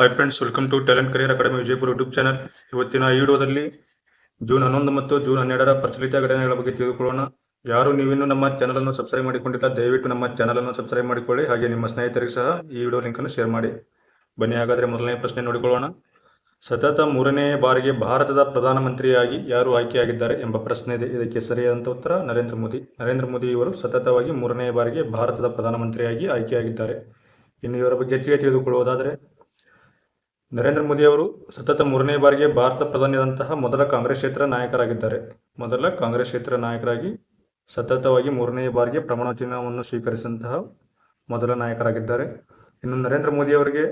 Hi friends welcome to talent career academy Vijayapura YouTube channel ಇವತ್ತಿನ ವಿಡಿಯೋದಲ್ಲಿ June ಹನ್ನೊಂದು ಮತ್ತು ಜೂನ್ ಹನ್ನೆರಡರ ಪ್ರಚಲಿತ ಘಟನೆಗಳ ಬಗ್ಗೆ ತಿಳಿದುಕೊಳ್ಳೋಣ. ಯಾರು ನೀವಿನ್ನೂ ನಮ್ಮ ಚಾನಲ್ ಅನ್ನು ಸಬ್ಸ್ಕ್ರೈಬ್ ಮಾಡಿಕೊಂಡಿಲ್ಲ, ದಯವಿಟ್ಟು ನಮ್ಮ ಚಾನಲ್ ಅನ್ನು ಸಬ್ಸ್ಕ್ರೈಬ್ ಮಾಡಿಕೊಳ್ಳಿ. ಹಾಗೆ ನಿಮ್ಮ ಸ್ನೇಹಿತರಿಗೆ ಸಹ ಈ ವಿಡಿಯೋ ಲಿಂಕ್ ಅನ್ನು ಶೇರ್ ಮಾಡಿ. ಬನ್ನಿ, ಹಾಗಾದರೆ ಮೊದಲನೇ ಪ್ರಶ್ನೆ ನೋಡಿಕೊಳ್ಳೋಣ. ಸತತ ಮೂರನೇ ಬಾರಿಗೆ ಭಾರತದ ಪ್ರಧಾನಮಂತ್ರಿಯಾಗಿ ಯಾರು ಆಯ್ಕೆಯಾಗಿದ್ದಾರೆ ಎಂಬ ಪ್ರಶ್ನೆ ಇದೆ. ಇದಕ್ಕೆ ಸರಿಯಾದಂಥ ಉತ್ತರ ನರೇಂದ್ರ ಮೋದಿ. ನರೇಂದ್ರ ಮೋದಿ ಇವರು ಸತತವಾಗಿ ಮೂರನೇ ಬಾರಿಗೆ ಭಾರತದ ಪ್ರಧಾನಮಂತ್ರಿಯಾಗಿ ಆಯ್ಕೆಯಾಗಿದ್ದಾರೆ. ಇನ್ನು ಇವರ ಬಗ್ಗೆ ಹೆಚ್ಚಿಗೆ ತಿಳಿದುಕೊಳ್ಳುವುದಾದರೆ ನರೇಂದ್ರ ಮೋದಿ ಅವರು ಸತತ ಮೂರನೇ ಬಾರಿಗೆ ಭಾರತ ಪ್ರಧಾನಿಯಾದಂತಹ ಮೊದಲ ಕಾಂಗ್ರೆಸ್ ಕ್ಷೇತ್ರ ನಾಯಕರಾಗಿದ್ದಾರೆ. ಮೊದಲ ಕಾಂಗ್ರೆಸ್ ಕ್ಷೇತ್ರ ನಾಯಕರಾಗಿ ಸತತವಾಗಿ ಮೂರನೇ ಬಾರಿಗೆ ಪ್ರಮಾಣವಚನವನ್ನು ಸ್ವೀಕರಿಸಿದಂತಹ ಮೊದಲ ನಾಯಕರಾಗಿದ್ದಾರೆ. ಇನ್ನು ನರೇಂದ್ರ ಮೋದಿ ಅವರಿಗೆ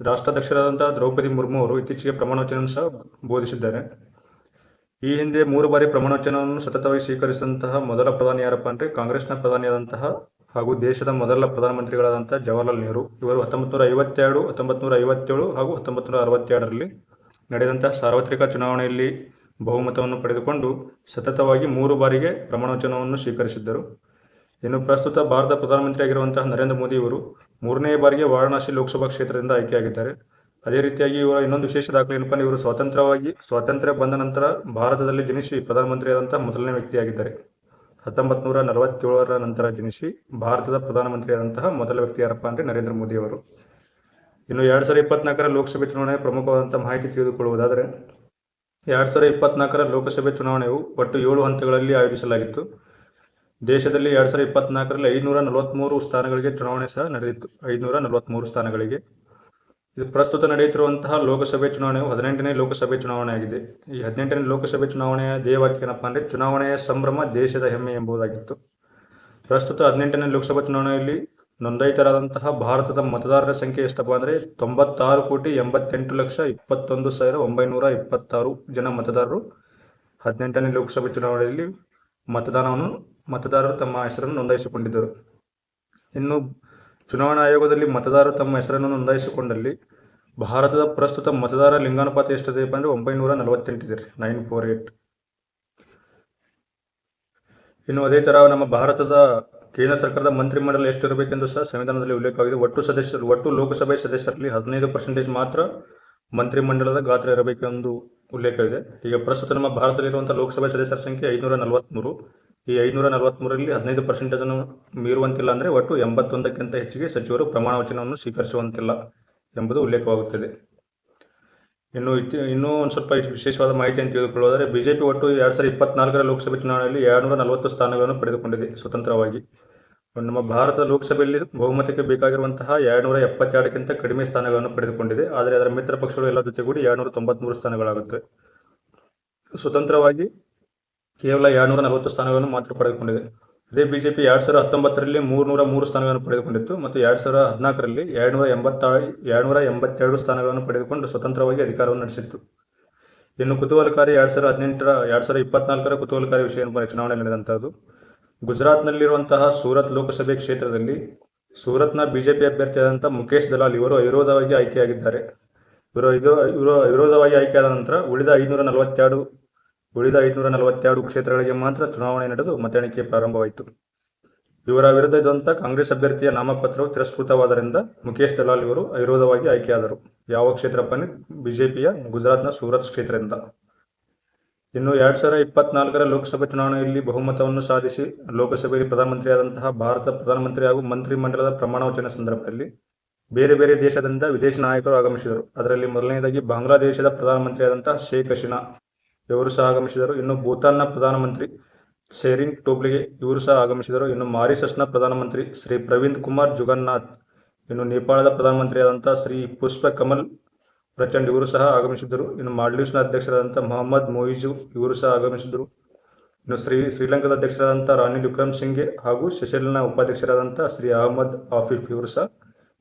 ರಾಷ್ಟ್ರಾಧ್ಯಕ್ಷರಾದಂತಹ ದ್ರೌಪದಿ ಮುರ್ಮು ಅವರು ಇತ್ತೀಚೆಗೆ ಪ್ರಮಾಣವಚನವನ್ನು ಸಹ ಬೋಧಿಸಿದ್ದಾರೆ. ಈ ಹಿಂದೆ ಮೂರು ಬಾರಿ ಪ್ರಮಾಣವಚನವನ್ನು ಸತತವಾಗಿ ಸ್ವೀಕರಿಸಿದಂತಹ ಮೊದಲ ಪ್ರಧಾನಿ ಯಾರಪ್ಪ ಅಂದರೆ ಕಾಂಗ್ರೆಸ್ನ ಪ್ರಧಾನಿಯಾದಂತಹ ಹಾಗೂ ದೇಶದ ಮೊದಲ ಪ್ರಧಾನಮಂತ್ರಿಗಳಾದಂತಹ ಜವಾಹರ್ಲಾಲ್ ನೆಹರು. ಇವರು ಹತ್ತೊಂಬತ್ತು ನೂರ ಐವತ್ತೆರಡು ಹತ್ತೊಂಬತ್ತು ನೂರ ಐವತ್ತೇಳು ಹಾಗೂ ಹತ್ತೊಂಬತ್ತು ನೂರ ಅರವತ್ತೆರಡರಲ್ಲಿ ನಡೆದಂತಹ ಸಾರ್ವತ್ರಿಕ ಚುನಾವಣೆಯಲ್ಲಿ ಬಹುಮತವನ್ನು ಪಡೆದುಕೊಂಡು ಸತತವಾಗಿ ಮೂರು ಬಾರಿಗೆ ಪ್ರಮಾಣವಚನವನ್ನು ಸ್ವೀಕರಿಸಿದ್ದರು. ಇನ್ನು ಪ್ರಸ್ತುತ ಭಾರತ ಪ್ರಧಾನಮಂತ್ರಿಯಾಗಿರುವಂತಹ ನರೇಂದ್ರ ಮೋದಿ ಇವರು ಮೂರನೇ ಬಾರಿಗೆ ವಾರಣಾಸಿ ಲೋಕಸಭಾ ಕ್ಷೇತ್ರದಿಂದ ಆಯ್ಕೆಯಾಗಿದ್ದಾರೆ. ಅದೇ ರೀತಿಯಾಗಿ ಇವರ ಇನ್ನೊಂದು ವಿಶೇಷ ದಾಖಲೆ ಏನಪ್ಪ ಇವರು ಸ್ವತಂತ್ರವಾಗಿ ಸ್ವಾತಂತ್ರ್ಯ ಬಂದ ನಂತರ ಭಾರತದಲ್ಲಿ ಜನಿಸಿ ಪ್ರಧಾನಮಂತ್ರಿಯಾದಂತಹ ಮೊದಲನೇ ವ್ಯಕ್ತಿಯಾಗಿದ್ದಾರೆ. ಹತ್ತೊಂಬತ್ತು ನೂರ ನಲವತ್ತೇಳರ ನಂತರ ಜನಿಸಿ ಭಾರತದ ಪ್ರಧಾನಮಂತ್ರಿಯಾದಂತಹ ಮೊದಲ ವ್ಯಕ್ತಿ ಯಾರಪ್ಪ ಅಂದರೆ ನರೇಂದ್ರ ಮೋದಿ ಅವರು. ಇನ್ನು ಎರಡು ಸಾವಿರದ ಇಪ್ಪತ್ನಾಲ್ಕರ ಲೋಕಸಭೆ ಚುನಾವಣೆ ಪ್ರಮುಖವಾದಂಥ ಮಾಹಿತಿ ತಿಳಿದುಕೊಳ್ಳುವುದಾದರೆ, ಎರಡು ಸಾವಿರದ ಇಪ್ಪತ್ನಾಲ್ಕರ ಲೋಕಸಭೆ ಚುನಾವಣೆಯು ಒಟ್ಟು ಏಳು ಹಂತಗಳಲ್ಲಿ ಆಯೋಜಿಸಲಾಗಿತ್ತು. ದೇಶದಲ್ಲಿ ಎರಡು ಸಾವಿರದ ಇಪ್ಪತ್ನಾಲ್ಕರಲ್ಲಿ ಐನೂರ ನಲವತ್ತ್ಮೂರು ಸ್ಥಾನಗಳಿಗೆ ಚುನಾವಣೆ ಸಹ ನಡೆದಿತ್ತು. ಐನೂರ ನಲವತ್ತ್ಮೂರು ಸ್ಥಾನಗಳಿಗೆ. ಇದು ಪ್ರಸ್ತುತ ನಡೆಯುತ್ತಿರುವಂತಹ ಲೋಕಸಭೆ ಚುನಾವಣೆಯು ಹದಿನೆಂಟನೇ ಲೋಕಸಭೆ ಚುನಾವಣೆ ಆಗಿದೆ. ಈ ಹದಿನೆಂಟನೇ ಲೋಕಸಭೆ ಚುನಾವಣೆಯ ಧ್ಯೇಯವಾಕ್ಯ ಏನಪ್ಪ ಅಂದರೆ ಚುನಾವಣೆಯ ಸಂಭ್ರಮ ದೇಶದ ಹೆಮ್ಮೆ ಎಂಬುದಾಗಿತ್ತು. ಪ್ರಸ್ತುತ ಹದಿನೆಂಟನೇ ಲೋಕಸಭಾ ಚುನಾವಣೆಯಲ್ಲಿ ನೋಂದಾಯಿತರಾದಂತಹ ಭಾರತದ ಮತದಾರರ ಸಂಖ್ಯೆ ಎಷ್ಟಪ್ಪ ಅಂದರೆ ತೊಂಬತ್ತಾರು ಕೋಟಿ ಎಂಬತ್ತೆಂಟು ಲಕ್ಷ ಇಪ್ಪತ್ತೊಂದು ಸಾವಿರ ಒಂಬೈನೂರ ಇಪ್ಪತ್ತಾರು ಜನ ಮತದಾರರು ಹದಿನೆಂಟನೇ ಲೋಕಸಭೆ ಚುನಾವಣೆಯಲ್ಲಿ ಮತದಾನವನ್ನು ಮತದಾರರು ತಮ್ಮ ಹೆಸರನ್ನು ನೋಂದಾಯಿಸಿಕೊಂಡಿದ್ದರು. ಇನ್ನು ಚುನಾವಣಾ ಆಯೋಗದಲ್ಲಿ ಮತದಾರರು ತಮ್ಮ ಹೆಸರನ್ನು ನೋಂದಾಯಿಸಿಕೊಂಡಲ್ಲಿ ಭಾರತದ ಪ್ರಸ್ತುತ ಮತದಾರ ಲಿಂಗಾನುಪಾತ ಎಷ್ಟಿದೆ ಅಂದರೆ ಒಂಬೈನೂರ ನಲವತ್ತೆಂಟಿದೆ ರೀ. Nine four eight. ಇನ್ನು ಅದೇ ಥರ ನಮ್ಮ ಭಾರತದ ಕೇಂದ್ರ ಸರ್ಕಾರದ ಮಂತ್ರಿಮಂಡಲ ಎಷ್ಟಿರಬೇಕೆಂದು ಸಹ ಸಂವಿಧಾನದಲ್ಲಿ ಉಲ್ಲೇಖವಾಗಿದೆ. ಒಟ್ಟು ಸದಸ್ಯರು ಒಟ್ಟು ಲೋಕಸಭೆ ಸದಸ್ಯರಲ್ಲಿ ಹದಿನೈದು ಪರ್ಸೆಂಟೇಜ್ ಮಾತ್ರ ಮಂತ್ರಿಮಂಡಲದ ಗಾತ್ರ ಇರಬೇಕೆಂದು ಉಲ್ಲೇಖವಿದೆ. ಈಗ ಪ್ರಸ್ತುತ ನಮ್ಮ ಭಾರತದಲ್ಲಿರುವಂಥ ಲೋಕಸಭೆ ಸದಸ್ಯರ ಸಂಖ್ಯೆ ಐನೂರ ನಲವತ್ತ್ಮೂರು ಈ ಐನೂರ ನಲವತ್ತ್ಮೂರರಲ್ಲಿ ಹದಿನೈದು ಪರ್ಸೆಂಟೇಜನ್ನು ಮೀರುವಂತಿಲ್ಲ ಅಂದರೆ ಒಟ್ಟು ಎಂಬತ್ತೊಂದಕ್ಕಿಂತ ಹೆಚ್ಚಿಗೆ ಸಚಿವರು ಪ್ರಮಾಣ ವಚನವನ್ನು ಸ್ವೀಕರಿಸುವಂತಿಲ್ಲ ಎಂಬುದು ಉಲ್ಲೇಖವಾಗುತ್ತದೆ. ಇನ್ನು ಇನ್ನೂ ಒಂದು ಸ್ವಲ್ಪ ವಿಶೇಷವಾದ ಮಾಹಿತಿಯನ್ನು ತಿಳಿದುಕೊಳ್ಳೋದಾದರೆ ಬಿಜೆಪಿ ಒಟ್ಟು ಎರಡು ಸಾವಿರದ ಇಪ್ಪತ್ನಾಲ್ಕರ ಲೋಕಸಭೆ ಚುನಾವಣೆಯಲ್ಲಿ ಎರಡುನೂರ ನಲವತ್ತು ಸ್ಥಾನಗಳನ್ನು ಪಡೆದುಕೊಂಡಿದೆ ಸ್ವತಂತ್ರವಾಗಿ. ನಮ್ಮ ಭಾರತದ ಲೋಕಸಭೆಯಲ್ಲಿ ಬಹುಮತಕ್ಕೆ ಬೇಕಾಗಿರುವಂತಹ ಎರಡುನೂರ ಎಪ್ಪತ್ತೆರಡಕ್ಕಿಂತ ಕಡಿಮೆ ಸ್ಥಾನಗಳನ್ನು ಪಡೆದುಕೊಂಡಿದೆ. ಆದರೆ ಅದರ ಮಿತ್ರ ಪಕ್ಷಗಳು ಎಲ್ಲ ಜೊತೆಗೂಡಿ ಎರಡುನೂರ ತೊಂಬತ್ತ್ಮೂರು ಸ್ಥಾನಗಳಾಗುತ್ತವೆ. ಸ್ವತಂತ್ರವಾಗಿ ಕೇವಲ ಎರಡುನೂರ ನಲವತ್ತು ಸ್ಥಾನಗಳನ್ನು ಮಾತ್ರ ಪಡೆದುಕೊಂಡಿದೆ. ಅದೇ ಬಿಜೆಪಿ ಎರಡು ಸಾವಿರದ ಹತ್ತೊಂಬತ್ತರಲ್ಲಿ ಮೂರುನೂರ ಮೂರು ಸ್ಥಾನಗಳನ್ನು ಪಡೆದುಕೊಂಡಿತ್ತು ಮತ್ತು ಎರಡು ಸಾವಿರದ ಹದಿನಾಲ್ಕರಲ್ಲಿ ಎರಡುನೂರ ಎಂಬತ್ತ ಎರಡುನೂರ ಎಂಬತ್ತೆರಡು ಸ್ಥಾನಗಳನ್ನು ಪಡೆದುಕೊಂಡು ಸ್ವತಂತ್ರವಾಗಿ ಅಧಿಕಾರವನ್ನು ನಡೆಸಿತ್ತು. ಇನ್ನು ಕುತೂಹಲಕಾರಿ ಎರಡು ಸಾವಿರದ ಹದಿನೆಂಟರ, ಎರಡು ಸಾವಿರದ ಇಪ್ಪತ್ನಾಲ್ಕರ ಕುತೂಹಲಕಾರಿ ವಿಷಯ ಚುನಾವಣೆ ನಡೆದಂಥದ್ದು. ಗುಜರಾತ್ನಲ್ಲಿರುವಂತಹ ಸೂರತ್ ಲೋಕಸಭೆ ಕ್ಷೇತ್ರದಲ್ಲಿ ಸೂರತ್ನ ಬಿಜೆಪಿ ಅಭ್ಯರ್ಥಿಯಾದಂಥ ಮುಖೇಶ್ ದಲಾಲ್ ಇವರು ಅವಿರೋಧವಾಗಿ ಆಯ್ಕೆಯಾಗಿದ್ದಾರೆ. ಇವರು ಇದು, ಇವರು ಅವಿರೋಧವಾಗಿ ಆಯ್ಕೆಯಾದ ನಂತರ ಉಳಿದ ಐನೂರ ನಲವತ್ತೆರಡು ಉಳಿದ ಐನೂರ ನಲವತ್ತೆರಡು ಕ್ಷೇತ್ರಗಳಿಗೆ ಮಾತ್ರ ಚುನಾವಣೆ ನಡೆದು ಮತ ಪ್ರಾರಂಭವಾಯಿತು. ಇವರ ವಿರುದ್ಧ ಇದ್ದಂಥ ಕಾಂಗ್ರೆಸ್ ಅಭ್ಯರ್ಥಿಯ ನಾಮಪತ್ರವು ತಿರಸ್ಕೃತವಾದ್ದರಿಂದ ಮುಖೇಶ್ ದಲಾಲ್ ಇವರು ಅವಿರೋಧವಾಗಿ ಆಯ್ಕೆಯಾದರು. ಯಾವ ಕ್ಷೇತ್ರಪ್ಪ ಬಿಜೆಪಿಯ ಗುಜರಾತ್ನ ಸೂರತ್ ಕ್ಷೇತ್ರದಿಂದ. ಇನ್ನು ಎರಡ್ ಸಾವಿರದ ಇಪ್ಪತ್ನಾಲ್ಕರ ಲೋಕಸಭೆ ಚುನಾವಣೆಯಲ್ಲಿ ಬಹುಮತವನ್ನು ಸಾಧಿಸಿ ಲೋಕಸಭೆಯಲ್ಲಿ ಪ್ರಧಾನಮಂತ್ರಿಯಾದಂತಹ ಭಾರತ ಪ್ರಧಾನಮಂತ್ರಿ ಹಾಗೂ ಮಂತ್ರಿಮಂಡಲದ ಪ್ರಮಾಣ ವಚನ ಸಂದರ್ಭದಲ್ಲಿ ಬೇರೆ ಬೇರೆ ದೇಶದಿಂದ ವಿದೇಶಿ ನಾಯಕರು ಆಗಮಿಸಿದರು. ಅದರಲ್ಲಿ ಮೊದಲನೆಯದಾಗಿ ಬಾಂಗ್ಲಾದೇಶದ ಪ್ರಧಾನಮಂತ್ರಿಯಾದಂತಹ ಶೇಖ್ ಹಸೀನಾ. ಇವರು ಸಹ ಆಗಮಿಸಿದರು. ಇನ್ನು ಭೂತಾನ್ನ ಪ್ರಧಾನಮಂತ್ರಿ ಶೇರಿಂಗ್ ಟೋಬ್ಲಿಗೆ ಇವರು ಸಹ ಆಗಮಿಸಿದರು. ಇನ್ನು ಮಾರಿಸಸ್ನ ಪ್ರಧಾನಮಂತ್ರಿ ಶ್ರೀ ಪ್ರವೀಂದ್ ಕುಮಾರ್ ಜುಗನ್ನಾಥ್, ಇನ್ನು ನೇಪಾಳದ ಪ್ರಧಾನಮಂತ್ರಿಯಾದಂಥ ಶ್ರೀ ಪುಷ್ಪ ಕಮಲ್ ಪ್ರಚಂಡ್ ಇವರು ಸಹ ಆಗಮಿಸಿದ್ದರು. ಇನ್ನು ಮಾಲ್ಡೀವ್ಸ್ನ ಅಧ್ಯಕ್ಷರಾದಂಥ ಮೊಹಮ್ಮದ್ ಮೊಯಿಜು ಇವರು ಸಹ ಆಗಮಿಸಿದರು ಇನ್ನು ಶ್ರೀ, ಶ್ರೀಲಂಕಾದ ಅಧ್ಯಕ್ಷರಾದಂಥ ರಾನಿಲ್ ವಿಕ್ರಮ್ ಸಿಂಘೆ ಹಾಗೂ ಸೆಷೆಲ್ನ ಉಪಾಧ್ಯಕ್ಷರಾದಂಥ ಶ್ರೀ ಅಹಮದ್ ಆಫೀಫ್ ಇವರು ಸಹ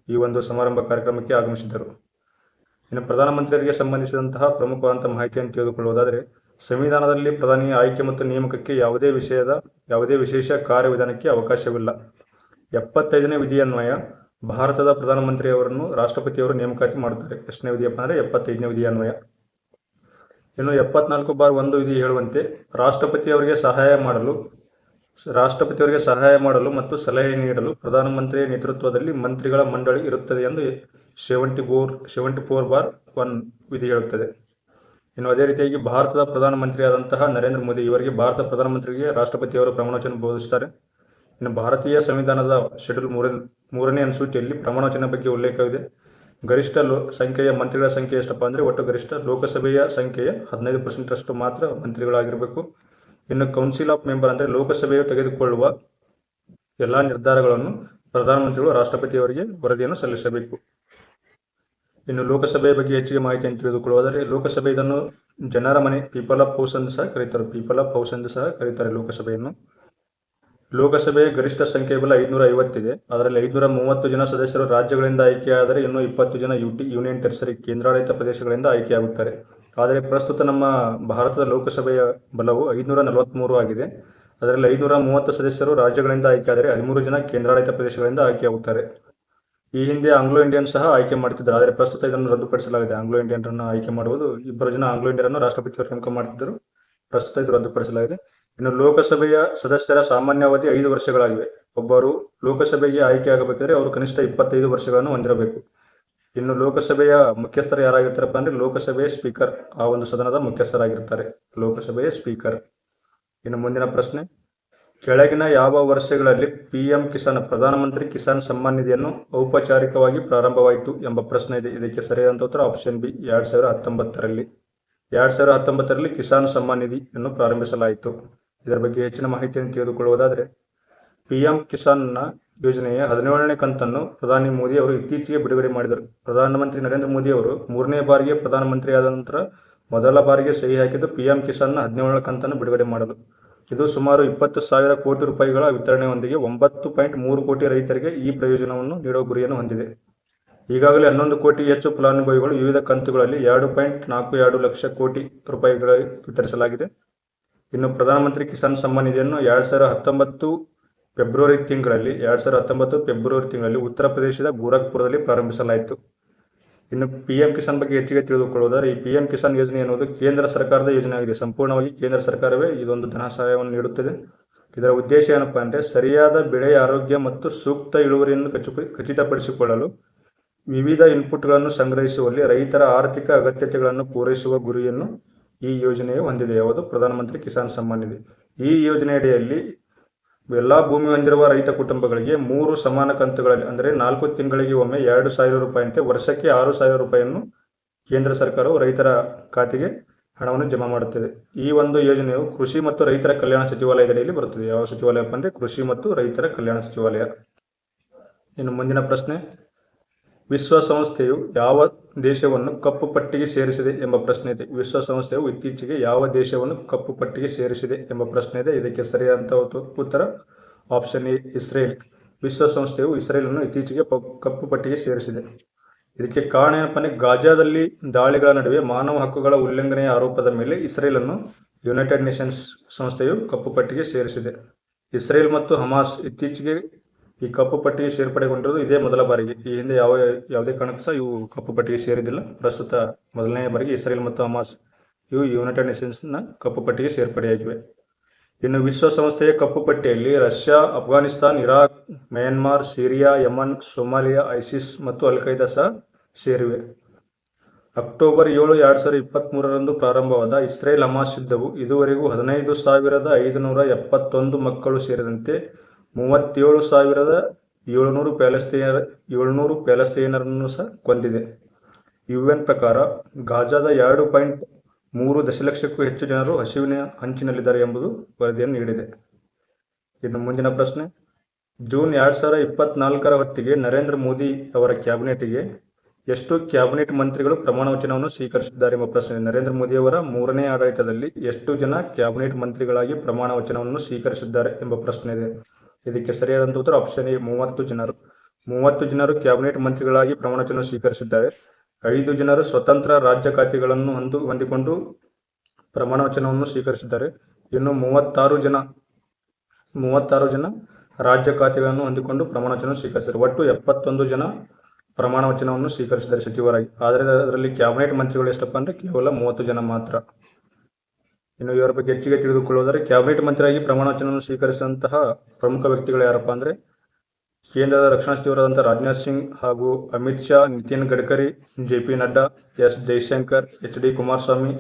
ಈ ಒಂದು ಸಮಾರಂಭ ಕಾರ್ಯಕ್ರಮಕ್ಕೆ ಆಗಮಿಸಿದ್ದರು. ಇನ್ನು ಪ್ರಧಾನಮಂತ್ರಿಯವರಿಗೆ ಸಂಬಂಧಿಸಿದಂತಹ ಪ್ರಮುಖವಾದಂಥ ಮಾಹಿತಿಯನ್ನು ತಿಳಿದುಕೊಳ್ಳುವುದಾದರೆ, ಸಂವಿಧಾನದಲ್ಲಿ ಪ್ರಧಾನಿ ಆಯ್ಕೆ ಮತ್ತು ನೇಮಕಕ್ಕೆ ಯಾವುದೇ ವಿಷಯದ, ಯಾವುದೇ ವಿಶೇಷ ಕಾರ್ಯವಿಧಾನಕ್ಕೆ ಅವಕಾಶವಿಲ್ಲ. ಎಪ್ಪತ್ತೈದನೇ ವಿಧಿಯನ್ವಯ ಭಾರತದ ಪ್ರಧಾನಮಂತ್ರಿಯವರನ್ನು ರಾಷ್ಟ್ರಪತಿಯವರು ನೇಮಕಾತಿ ಮಾಡುತ್ತಾರೆ. ಎಷ್ಟನೇ ವಿಧಿಯಪ್ಪ ಅಂದರೆ ಎಪ್ಪತ್ತೈದನೇ ವಿಧಿಯನ್ವಯ. ಇನ್ನು ಎಪ್ಪತ್ನಾಲ್ಕು ಬಾರ್ ಒಂದು ವಿಧಿ ಹೇಳುವಂತೆ, ರಾಷ್ಟ್ರಪತಿಯವರಿಗೆ ಸಹಾಯ ಮಾಡಲು ರಾಷ್ಟ್ರಪತಿಯವರಿಗೆ ಸಹಾಯ ಮಾಡಲು ಮತ್ತು ಸಲಹೆ ನೀಡಲು ಪ್ರಧಾನಮಂತ್ರಿಯ ನೇತೃತ್ವದಲ್ಲಿ ಮಂತ್ರಿಗಳ ಮಂಡಳಿ ಇರುತ್ತದೆ ಎಂದು seventy four seventy four bar one ವಿಧಿ ಹೇಳುತ್ತದೆ. ಇನ್ನು ಅದೇ ರೀತಿಯಾಗಿ ಭಾರತದ ಪ್ರಧಾನಮಂತ್ರಿಯಾದಂತಹ ನರೇಂದ್ರ ಮೋದಿ ಇವರಿಗೆ ಭಾರತ ಪ್ರಧಾನಮಂತ್ರಿಗೆ ರಾಷ್ಟ್ರಪತಿಯವರು ಪ್ರಮಾಣವಚನ ಬೋಧಿಸುತ್ತಾರೆ. ಇನ್ನು ಭಾರತೀಯ ಸಂವಿಧಾನದ ಶೆಡ್ಯೂಲ್ ಮೂರ, ಮೂರನೇ ಅನುಸೂಚಿಯಲ್ಲಿ ಪ್ರಮಾಣವಚನ ಬಗ್ಗೆ ಉಲ್ಲೇಖವಿದೆ. ಗರಿಷ್ಠ ಲೋ, ಸಂಖ್ಯೆಯ ಮಂತ್ರಿಗಳ ಸಂಖ್ಯೆ ಎಷ್ಟಪ್ಪ ಅಂದರೆ ಒಟ್ಟು ಗರಿಷ್ಠ ಲೋಕಸಭೆಯ ಸಂಖ್ಯೆಯ ಹದಿನೈದು ಪರ್ಸೆಂಟಷ್ಟು ಮಾತ್ರ ಮಂತ್ರಿಗಳಾಗಿರಬೇಕು. ಇನ್ನು ಕೌನ್ಸಿಲ್ ಆಫ್ ಮೆಂಬರ್ ಅಂದರೆ ಲೋಕಸಭೆಯು ತೆಗೆದುಕೊಳ್ಳುವ ಎಲ್ಲ ನಿರ್ಧಾರಗಳನ್ನು ಪ್ರಧಾನಮಂತ್ರಿಗಳು, ರಾಷ್ಟ್ರಪತಿಯವರಿಗೆ ವರದಿಯನ್ನು ಸಲ್ಲಿಸಬೇಕು. ಇನ್ನು ಲೋಕಸಭೆಯ ಬಗ್ಗೆ ಹೆಚ್ಚಿಗೆ ಮಾಹಿತಿಯನ್ನು ತಿಳಿದುಕೊಳ್ಳುವುದಾದರೆ, ಲೋಕಸಭೆ ಇದನ್ನು ಜನರ ಮನೆ ಪೀಪಲ್ ಆಫ್ ಹೌಸ್ ಎಂದು ಸಹ ಕರೀತಾರೆ. ಪೀಪಲ್ ಆಫ್ ಹೌಸ್ ಎಂದು ಸಹ ಕರೀತಾರೆ ಲೋಕಸಭೆಯನ್ನು. ಲೋಕಸಭೆಯ ಗರಿಷ್ಠ ಸಂಖ್ಯೆ ಬಲ ಐದುನೂರ ಐವತ್ತಿದೆ ಅದರಲ್ಲಿ ಐದುನೂರ ಮೂವತ್ತು ಜನ ಸದಸ್ಯರು ರಾಜ್ಯಗಳಿಂದ ಆಯ್ಕೆಯಾದರೆ ಇನ್ನು ಇಪ್ಪತ್ತು ಜನ ಯುಟಿ ಯೂನಿಯನ್ ಟೆರಿಸರಿ ಕೇಂದ್ರಾಡಳಿತ ಪ್ರದೇಶಗಳಿಂದ ಆಯ್ಕೆಯಾಗುತ್ತಾರೆ. ಆದರೆ ಪ್ರಸ್ತುತ ನಮ್ಮ ಭಾರತದ ಲೋಕಸಭೆಯ ಬಲವು ಐದುನೂರ ನಲವತ್ತ್ಮೂರು ಆಗಿದೆ. ಅದರಲ್ಲಿ ಐದುನೂರ ಮೂವತ್ತು ಸದಸ್ಯರು ರಾಜ್ಯಗಳಿಂದ ಆಯ್ಕೆಯಾದರೆ ಹದಿಮೂರು ಜನ ಕೇಂದ್ರಾಡಳಿತ ಪ್ರದೇಶಗಳಿಂದ ಆಯ್ಕೆಯಾಗುತ್ತಾರೆ ಈ ಹಿಂದೆ ಆಂಗ್ಲೋ ಇಂಡಿಯನ್ ಸಹ ಆಯ್ಕೆ ಮಾಡುತ್ತಿದ್ದರು ಆದರೆ ಪ್ರಸ್ತುತ ಇದನ್ನು ರದ್ದುಪಡಿಸಲಾಗಿದೆ. ಆಂಗ್ಲೋ ಇಂಡಿಯನ್ರನ್ನು ಆಯ್ಕೆ ಮಾಡುವುದು, ಇಬ್ಬರು ಜನ ಆಂಗ್ಲೋ ಇಂಡಿಯರನ್ನು ರಾಷ್ಟ್ರಪತಿಯವರು ನೇಮಕ ಮಾಡುತ್ತಿದ್ದರು ಪ್ರಸ್ತುತ ಇದು ರದ್ದುಪಡಿಸಲಾಗಿದೆ. ಇನ್ನು ಲೋಕಸಭೆಯ ಸದಸ್ಯರ ಸಾಮಾನ್ಯ ಅವಧಿ ಐದು ವರ್ಷಗಳಾಗಿವೆ. ಒಬ್ಬರು ಲೋಕಸಭೆಗೆ ಆಯ್ಕೆಯಾಗಬೇಕಾದರೆ ಅವರು ಕನಿಷ್ಠ ಇಪ್ಪತ್ತೈದು ವರ್ಷಗಳನ್ನು ಹೊಂದಿರಬೇಕು. ಇನ್ನು ಲೋಕಸಭೆಯ ಮುಖ್ಯಸ್ಥರು ಯಾರಾಗಿರ್ತಾರಪ್ಪ ಅಂದ್ರೆ ಲೋಕಸಭೆಯ ಸ್ಪೀಕರ್ ಆ ಒಂದು ಸದನದ ಮುಖ್ಯಸ್ಥರಾಗಿರ್ತಾರೆ. ಲೋಕಸಭೆಯ ಸ್ಪೀಕರ್. ಇನ್ನು ಮುಂದಿನ ಪ್ರಶ್ನೆ, ಕೆಳಗಿನ ಯಾವ ವರ್ಷಗಳಲ್ಲಿ ಪಿಎಂ ಕಿಸಾನ್, ಪ್ರಧಾನಮಂತ್ರಿ ಕಿಸಾನ್ ಸಮ್ಮಾನ್ ನಿಧಿಯನ್ನು ಔಪಚಾರಿಕವಾಗಿ ಪ್ರಾರಂಭವಾಯಿತು ಎಂಬ ಪ್ರಶ್ನೆ ಇದೆ. ಇದಕ್ಕೆ ಸರಿಯಾದ ಉತ್ತರ ಆಪ್ಷನ್ ಬಿ, ಎರಡ್ ಸಾವಿರದ ಹತ್ತೊಂಬತ್ತರಲ್ಲಿ. ಎರಡ್ ಸಾವಿರದ ಹತ್ತೊಂಬತ್ತರಲ್ಲಿ ಕಿಸಾನ್ ಸಮ್ಮಾನ್ ನಿಧಿಯನ್ನು ಪ್ರಾರಂಭಿಸಲಾಯಿತು. ಇದರ ಬಗ್ಗೆ ಹೆಚ್ಚಿನ ಮಾಹಿತಿಯನ್ನು ತಿಳಿದುಕೊಳ್ಳುವುದಾದರೆ ಪಿಎಂ ಕಿಸಾನ್ನ ಯೋಜನೆಯ ಹದಿನೇಳನೇ ಕಂತನ್ನು ಪ್ರಧಾನಿ ಮೋದಿ ಅವರು ಇತ್ತೀಚೆಗೆ ಬಿಡುಗಡೆ ಮಾಡಿದರು. ಪ್ರಧಾನಮಂತ್ರಿ ನರೇಂದ್ರ ಮೋದಿ ಅವರು ಮೂರನೇ ಬಾರಿಗೆ ಪ್ರಧಾನಮಂತ್ರಿಯಾದ ನಂತರ ಮೊದಲ ಬಾರಿಗೆ ಸಹಿ ಹಾಕಿದ್ದು ಪಿಎಂ ಕಿಸಾನ್ನ ಹದಿನೇಳನೇ ಕಂತನ್ನು ಬಿಡುಗಡೆ ಮಾಡಲು. ಇದು ಸುಮಾರು ಇಪ್ಪತ್ತು ಸಾವಿರ ಕೋಟಿ ರೂಪಾಯಿಗಳ ವಿತರಣೆಯೊಂದಿಗೆ ಒಂಬತ್ತು ಪಾಯಿಂಟ್ ಮೂರು ಕೋಟಿ ರೈತರಿಗೆ ಈ ಪ್ರಯೋಜನವನ್ನು ನೀಡುವ ಗುರಿಯನ್ನು ಹೊಂದಿದೆ. ಈಗಾಗಲೇ ಹನ್ನೊಂದು ಕೋಟಿ ಹೆಚ್ಚು ಫಲಾನುಭವಿಗಳು ವಿವಿಧ ಕಂತುಗಳಲ್ಲಿ ಎರಡು ಪಾಯಿಂಟ್ ನಾಲ್ಕು ಎರಡು ಲಕ್ಷ ಕೋಟಿ ರೂಪಾಯಿಗಳ ವಿತರಿಸಲಾಗಿದೆ. ಇನ್ನು ಪ್ರಧಾನಮಂತ್ರಿ ಕಿಸಾನ್ ಸಮ್ಮಾನ್ ನಿಧಿಯನ್ನು ಎರಡು ಸಾವಿರದ ಹತ್ತೊಂಬತ್ತು ಫೆಬ್ರವರಿ ತಿಂಗಳಲ್ಲಿ, ಎರಡ್ ಸಾವಿರದ ಹತ್ತೊಂಬತ್ತು ಫೆಬ್ರವರಿ ತಿಂಗಳಲ್ಲಿ ಉತ್ತರ ಪ್ರದೇಶದ ಗೋರಖ್ಪುರದಲ್ಲಿ ಪ್ರಾರಂಭಿಸಲಾಯಿತು. ಇನ್ನು ಪಿ ಎಂ ಕಿಸಾನ್ ಬಗ್ಗೆ ಹೆಚ್ಚಿಗೆ ತಿಳಿದುಕೊಳ್ಳುವುದಾದ್ರೆ, ಈ ಪಿ ಎಂ ಕಿಸಾನ್ ಯೋಜನೆ ಎನ್ನುವುದು ಕೇಂದ್ರ ಸರ್ಕಾರದ ಯೋಜನೆಯಾಗಿದೆ. ಸಂಪೂರ್ಣವಾಗಿ ಕೇಂದ್ರ ಸರ್ಕಾರವೇ ಇದೊಂದು ಧನ ಸಹಾಯವನ್ನು ನೀಡುತ್ತದೆ. ಇದರ ಉದ್ದೇಶ ಏನಪ್ಪಾ ಅಂದರೆ, ಸರಿಯಾದ ಬೆಳೆಯ ಆರೋಗ್ಯ ಮತ್ತು ಸೂಕ್ತ ಇಳುವರಿಯನ್ನು ಖಚಿತ ಖಚಿತಪಡಿಸಿಕೊಳ್ಳಲು ವಿವಿಧ ಇನ್ಪುಟ್ಗಳನ್ನು ಸಂಗ್ರಹಿಸುವಲ್ಲಿ ರೈತರ ಆರ್ಥಿಕ ಅಗತ್ಯತೆಗಳನ್ನು ಪೂರೈಸುವ ಗುರಿಯನ್ನು ಈ ಯೋಜನೆಯು ಹೊಂದಿದೆ. ಯಾವುದು? ಪ್ರಧಾನಮಂತ್ರಿ ಕಿಸಾನ್ ಸಮ್ಮಾನ್ ನಿಧಿ. ಈ ಯೋಜನೆಯಡಿಯಲ್ಲಿ ಎಲ್ಲಾ ಭೂಮಿ ಹೊಂದಿರುವ ರೈತ ಕುಟುಂಬಗಳಿಗೆ ಮೂರು ಸಮಾನ ಕಂತುಗಳಲ್ಲಿ, ಅಂದರೆ ನಾಲ್ಕು ತಿಂಗಳಿಗೆ ಒಮ್ಮೆ ಎರಡು ಸಾವಿರ ರೂಪಾಯಿಯಂತೆ ವರ್ಷಕ್ಕೆ ಆರು ಸಾವಿರ ರೂಪಾಯಿಯನ್ನು ಕೇಂದ್ರ ಸರ್ಕಾರವು ರೈತರ ಖಾತೆಗೆ ಹಣವನ್ನು ಜಮಾ ಮಾಡುತ್ತದೆ. ಈ ಒಂದು ಯೋಜನೆಯು ಕೃಷಿ ಮತ್ತು ರೈತರ ಕಲ್ಯಾಣ ಸಚಿವಾಲಯದಡಿಯಲ್ಲಿ ಬರುತ್ತದೆ. ಯಾವ ಸಚಿವಾಲಯಪ್ಪ ಅಂದರೆ ಕೃಷಿ ಮತ್ತು ರೈತರ ಕಲ್ಯಾಣ ಸಚಿವಾಲಯ. ಇನ್ನು ಮುಂದಿನ ಪ್ರಶ್ನೆ. ವಿಶ್ವಸಂಸ್ಥೆಯು ಯಾವ ದೇಶವನ್ನು ಕಪ್ಪು ಪಟ್ಟಿಗೆ ಸೇರಿಸಿದೆ ಎಂಬ ಪ್ರಶ್ನೆ ಇದೆ. ವಿಶ್ವಸಂಸ್ಥೆಯು ಇತ್ತೀಚೆಗೆ ಯಾವ ದೇಶವನ್ನು ಕಪ್ಪು ಪಟ್ಟಿಗೆ ಸೇರಿಸಿದೆ ಎಂಬ ಪ್ರಶ್ನೆ ಇದೆ. ಇದಕ್ಕೆ ಸರಿಯಾದಂತಹ ಉತ್ತ- ಉತ್ತರ ಆಪ್ಷನ್ ಎ, ಇಸ್ರೇಲ್. ವಿಶ್ವಸಂಸ್ಥೆಯು ಇಸ್ರೇಲನ್ನು ಇತ್ತೀಚೆಗೆ ಕಪ್ಪು ಪಟ್ಟಿಗೆ ಸೇರಿಸಿದೆ. ಇದಕ್ಕೆ ಕಾರಣ ಏನಪ್ಪ ಗಾಜಾದಲ್ಲಿ ದಾಳಿಗಳ ನಡುವೆ ಮಾನವ ಹಕ್ಕುಗಳ ಉಲ್ಲಂಘನೆಯ ಆರೋಪದ ಮೇಲೆ ಇಸ್ರೇಲನ್ನು ಯುನೈಟೆಡ್ ನೇಷನ್ಸ್ ಸಂಸ್ಥೆಯು ಕಪ್ಪು ಪಟ್ಟಿಗೆ ಸೇರಿಸಿದೆ. ಇಸ್ರೇಲ್ ಮತ್ತು ಹಮಾಸ್ ಇತ್ತೀಚೆಗೆ ಈ ಕಪ್ಪು ಪಟ್ಟಿಗೆ ಸೇರ್ಪಡೆಗೊಂಡಿರೋದು ಇದೇ ಮೊದಲ ಬಾರಿಗೆ. ಈ ಹಿಂದೆ ಯಾವ ಯಾವುದೇ ಕಾರಣಕ್ಕೂ ಸಹ ಇವು ಕಪ್ಪು ಪಟ್ಟಿಗೆ ಸೇರಿದಿಲ್ಲ ಪ್ರಸ್ತುತ ಮೊದಲನೇ ಬಾರಿಗೆ ಇಸ್ರೇಲ್ ಮತ್ತು ಅಮಾಸ್ ಇವು ಯುನೈಟೆಡ್ ನೇಷನ್ಸ್ನ ಕಪ್ಪು ಪಟ್ಟಿಗೆ ಸೇರ್ಪಡೆಯಾಗಿವೆ. ಇನ್ನು ವಿಶ್ವಸಂಸ್ಥೆಯ ಕಪ್ಪು ಪಟ್ಟಿಯಲ್ಲಿ Russia, Afghanistan, Iraq, Myanmar, Syria, Yemen, Somalia, ISIS ಮತ್ತು ಅಲ್ ಖೈದಾ ಸಹ ಸೇರಿವೆ. ಅಕ್ಟೋಬರ್ ಏಳು, ಎರಡು ಸಾವಿರದ ಇಪ್ಪತ್ತ್ಮೂರರಂದು ಪ್ರಾರಂಭವಾದ ಇಸ್ರೇಲ್ ಅಮಾಸ್ ಯುದ್ಧವು ಇದುವರೆಗೂ ಹದಿನೈದು ಸಾವಿರದ ಐದುನೂರ ಎಪ್ಪತ್ತೊಂದು ಮಕ್ಕಳು ಸೇರಿದಂತೆ ಮೂವತ್ತೇಳು ಸಾವಿರದ ಏಳುನೂರು ಪ್ಯಾಲೆಸ್ತೀನರ್, ಏಳುನೂರು ಪ್ಯಾಲೆಸ್ತೀನರನ್ನು ಸಹ ಕೊಂದಿದೆ. ಯು ಎನ್ ಪ್ರಕಾರ ಗಾಜಾದ ಎರಡು ಪಾಯಿಂಟ್ ಮೂರು ದಶಲಕ್ಷಕ್ಕೂ ಹೆಚ್ಚು ಜನರು ಹಸಿವಿನ ಹಂಚಿನಲ್ಲಿದ್ದಾರೆ ಎಂಬುದು ವರದಿಯನ್ನು ನೀಡಿದೆ. ಇನ್ನು ಮುಂದಿನ ಪ್ರಶ್ನೆ, ಜೂನ್ ಎರಡು ಸಾವಿರದ ಇಪ್ಪತ್ನಾಲ್ಕರ ಹೊತ್ತಿಗೆ ನರೇಂದ್ರ ಮೋದಿ ಅವರ ಕ್ಯಾಬಿನೆಟ್ಗೆ ಎಷ್ಟು ಕ್ಯಾಬಿನೆಟ್ ಮಂತ್ರಿಗಳು ಪ್ರಮಾಣ ವಚನವನ್ನು ಸ್ವೀಕರಿಸಿದ್ದಾರೆ ಎಂಬ ಪ್ರಶ್ನೆ. ನರೇಂದ್ರ ಮೋದಿ ಅವರ ಮೂರನೇ ಆಡಳಿತದಲ್ಲಿ ಎಷ್ಟು ಜನ ಕ್ಯಾಬಿನೆಟ್ ಮಂತ್ರಿಗಳಾಗಿ ಪ್ರಮಾಣ ವಚನವನ್ನು ಸ್ವೀಕರಿಸಿದ್ದಾರೆ ಎಂಬ ಪ್ರಶ್ನೆ ಇದೆ. ಇದಕ್ಕೆ ಸರಿಯಾದಂತ ಉತ್ತರ ಆಪ್ಷನ್ ಎ ಮೂವತ್ತು ಜನರು. ಮೂವತ್ತು ಜನರು ಕ್ಯಾಬಿನೆಟ್ ಮಂತ್ರಿಗಳಾಗಿ ಪ್ರಮಾಣವಚನ ಸ್ವೀಕರಿಸಿದ್ದಾರೆ. ಐದು ಜನರು ಸ್ವತಂತ್ರ ರಾಜ್ಯ ಖಾತೆಗಳನ್ನು ಹೊಂದು, ಹೊಂದಿಕೊಂಡು ಪ್ರಮಾಣ ವಚನವನ್ನು ಸ್ವೀಕರಿಸಿದ್ದಾರೆ. ಇನ್ನು ಮೂವತ್ತಾರು ಜನ ಮೂವತ್ತಾರು ಜನ ರಾಜ್ಯ ಖಾತೆಗಳನ್ನು ಹೊಂದಿಕೊಂಡು ಪ್ರಮಾಣ ವಚನ ಸ್ವೀಕರಿಸಿದ್ದಾರೆ. ಒಟ್ಟು ಎಪ್ಪತ್ತೊಂದು ಜನ ಪ್ರಮಾಣ ವಚನವನ್ನು ಸ್ವೀಕರಿಸಿದ್ದಾರೆ ಸಚಿವರಾಗಿ. ಆದರೆ ಅದರಲ್ಲಿ ಕ್ಯಾಬಿನೆಟ್ ಮಂತ್ರಿಗಳು ಎಷ್ಟಪ್ಪ ಅಂದ್ರೆ ಕೇವಲ ಮೂವತ್ತು ಜನ ಮಾತ್ರ. ಇನ್ನು ಇವರ ಬಗ್ಗೆ ಹೆಚ್ಚಿಗೆ ತಿಳಿದುಕೊಳ್ಳುವುದರೆ ಕ್ಯಾಬಿನೆಟ್ ಮಂತ್ರಿಯಾಗಿ ಪ್ರಮಾಣ ವಚನವನ್ನು ಸ್ವೀಕರಿಸಿದಂತಹ ಪ್ರಮುಖ ವ್ಯಕ್ತಿಗಳು ಯಾರಪ್ಪ ಅಂದ್ರೆ, ಕೇಂದ್ರದ ರಕ್ಷಣಾ ಸಚಿವರಾದಂಥ ರಾಜನಾಥ್ ಸಿಂಗ್ ಹಾಗೂ Amit Shah, Nitin Gadkari J P Nadda, S. Jaishankar, H. D. Kumaraswamy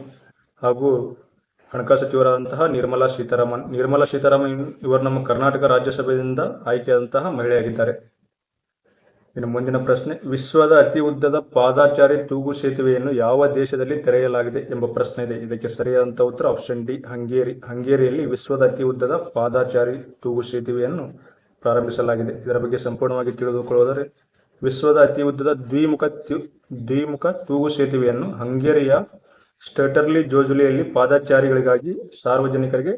ಹಾಗೂ ಹಣಕಾಸು ಸಚಿವರಾದಂತಹ ನಿರ್ಮಲಾ ಸೀತಾರಾಮನ್. ನಿರ್ಮಲಾ ಸೀತಾರಾಮನ್ ಇವರು ನಮ್ಮ ಕರ್ನಾಟಕ ರಾಜ್ಯಸಭೆಯಿಂದ ಆಯ್ಕೆಯಾದಂತಹ ಮಹಿಳೆಯಾಗಿದ್ದಾರೆ. ಇನ್ನು ಮುಂದಿನ ಪ್ರಶ್ನೆ, ವಿಶ್ವದ ಅತಿ ಉದ್ದದ ಪಾದಾಚಾರಿ ತೂಗು ಸೇತುವೆಯನ್ನು ಯಾವ ದೇಶದಲ್ಲಿ ತೆರೆಯಲಾಗಿದೆ ಎಂಬ ಪ್ರಶ್ನೆ ಇದೆ. ಇದಕ್ಕೆ ಸರಿಯಾದಂಥ ಉತ್ತರ ಆಪ್ಷನ್ ಡಿ, ಹಂಗೇರಿ. ಹಂಗೇರಿಯಲ್ಲಿ ವಿಶ್ವದ ಅತಿ ಉದ್ದದ ಪಾದಾಚಾರಿ ತೂಗು ಸೇತುವೆಯನ್ನು ಪ್ರಾರಂಭಿಸಲಾಗಿದೆ. ಇದರ ಬಗ್ಗೆ ಸಂಪೂರ್ಣವಾಗಿ ತಿಳಿದುಕೊಳ್ಳುವುದರೆ ವಿಶ್ವದ ಅತಿ ಉದ್ದದ ದ್ವಿಮುಖ ದ್ವಿಮುಖ ತೂಗು ಸೇತುವೆಯನ್ನು ಹಂಗೇರಿಯ ಸ್ಟಟರ್ಲಿ ಜೋಜುಲಿಯಲ್ಲಿ ಪಾದಾಚಾರಿಗಳಿಗಾಗಿ ಸಾರ್ವಜನಿಕರಿಗೆ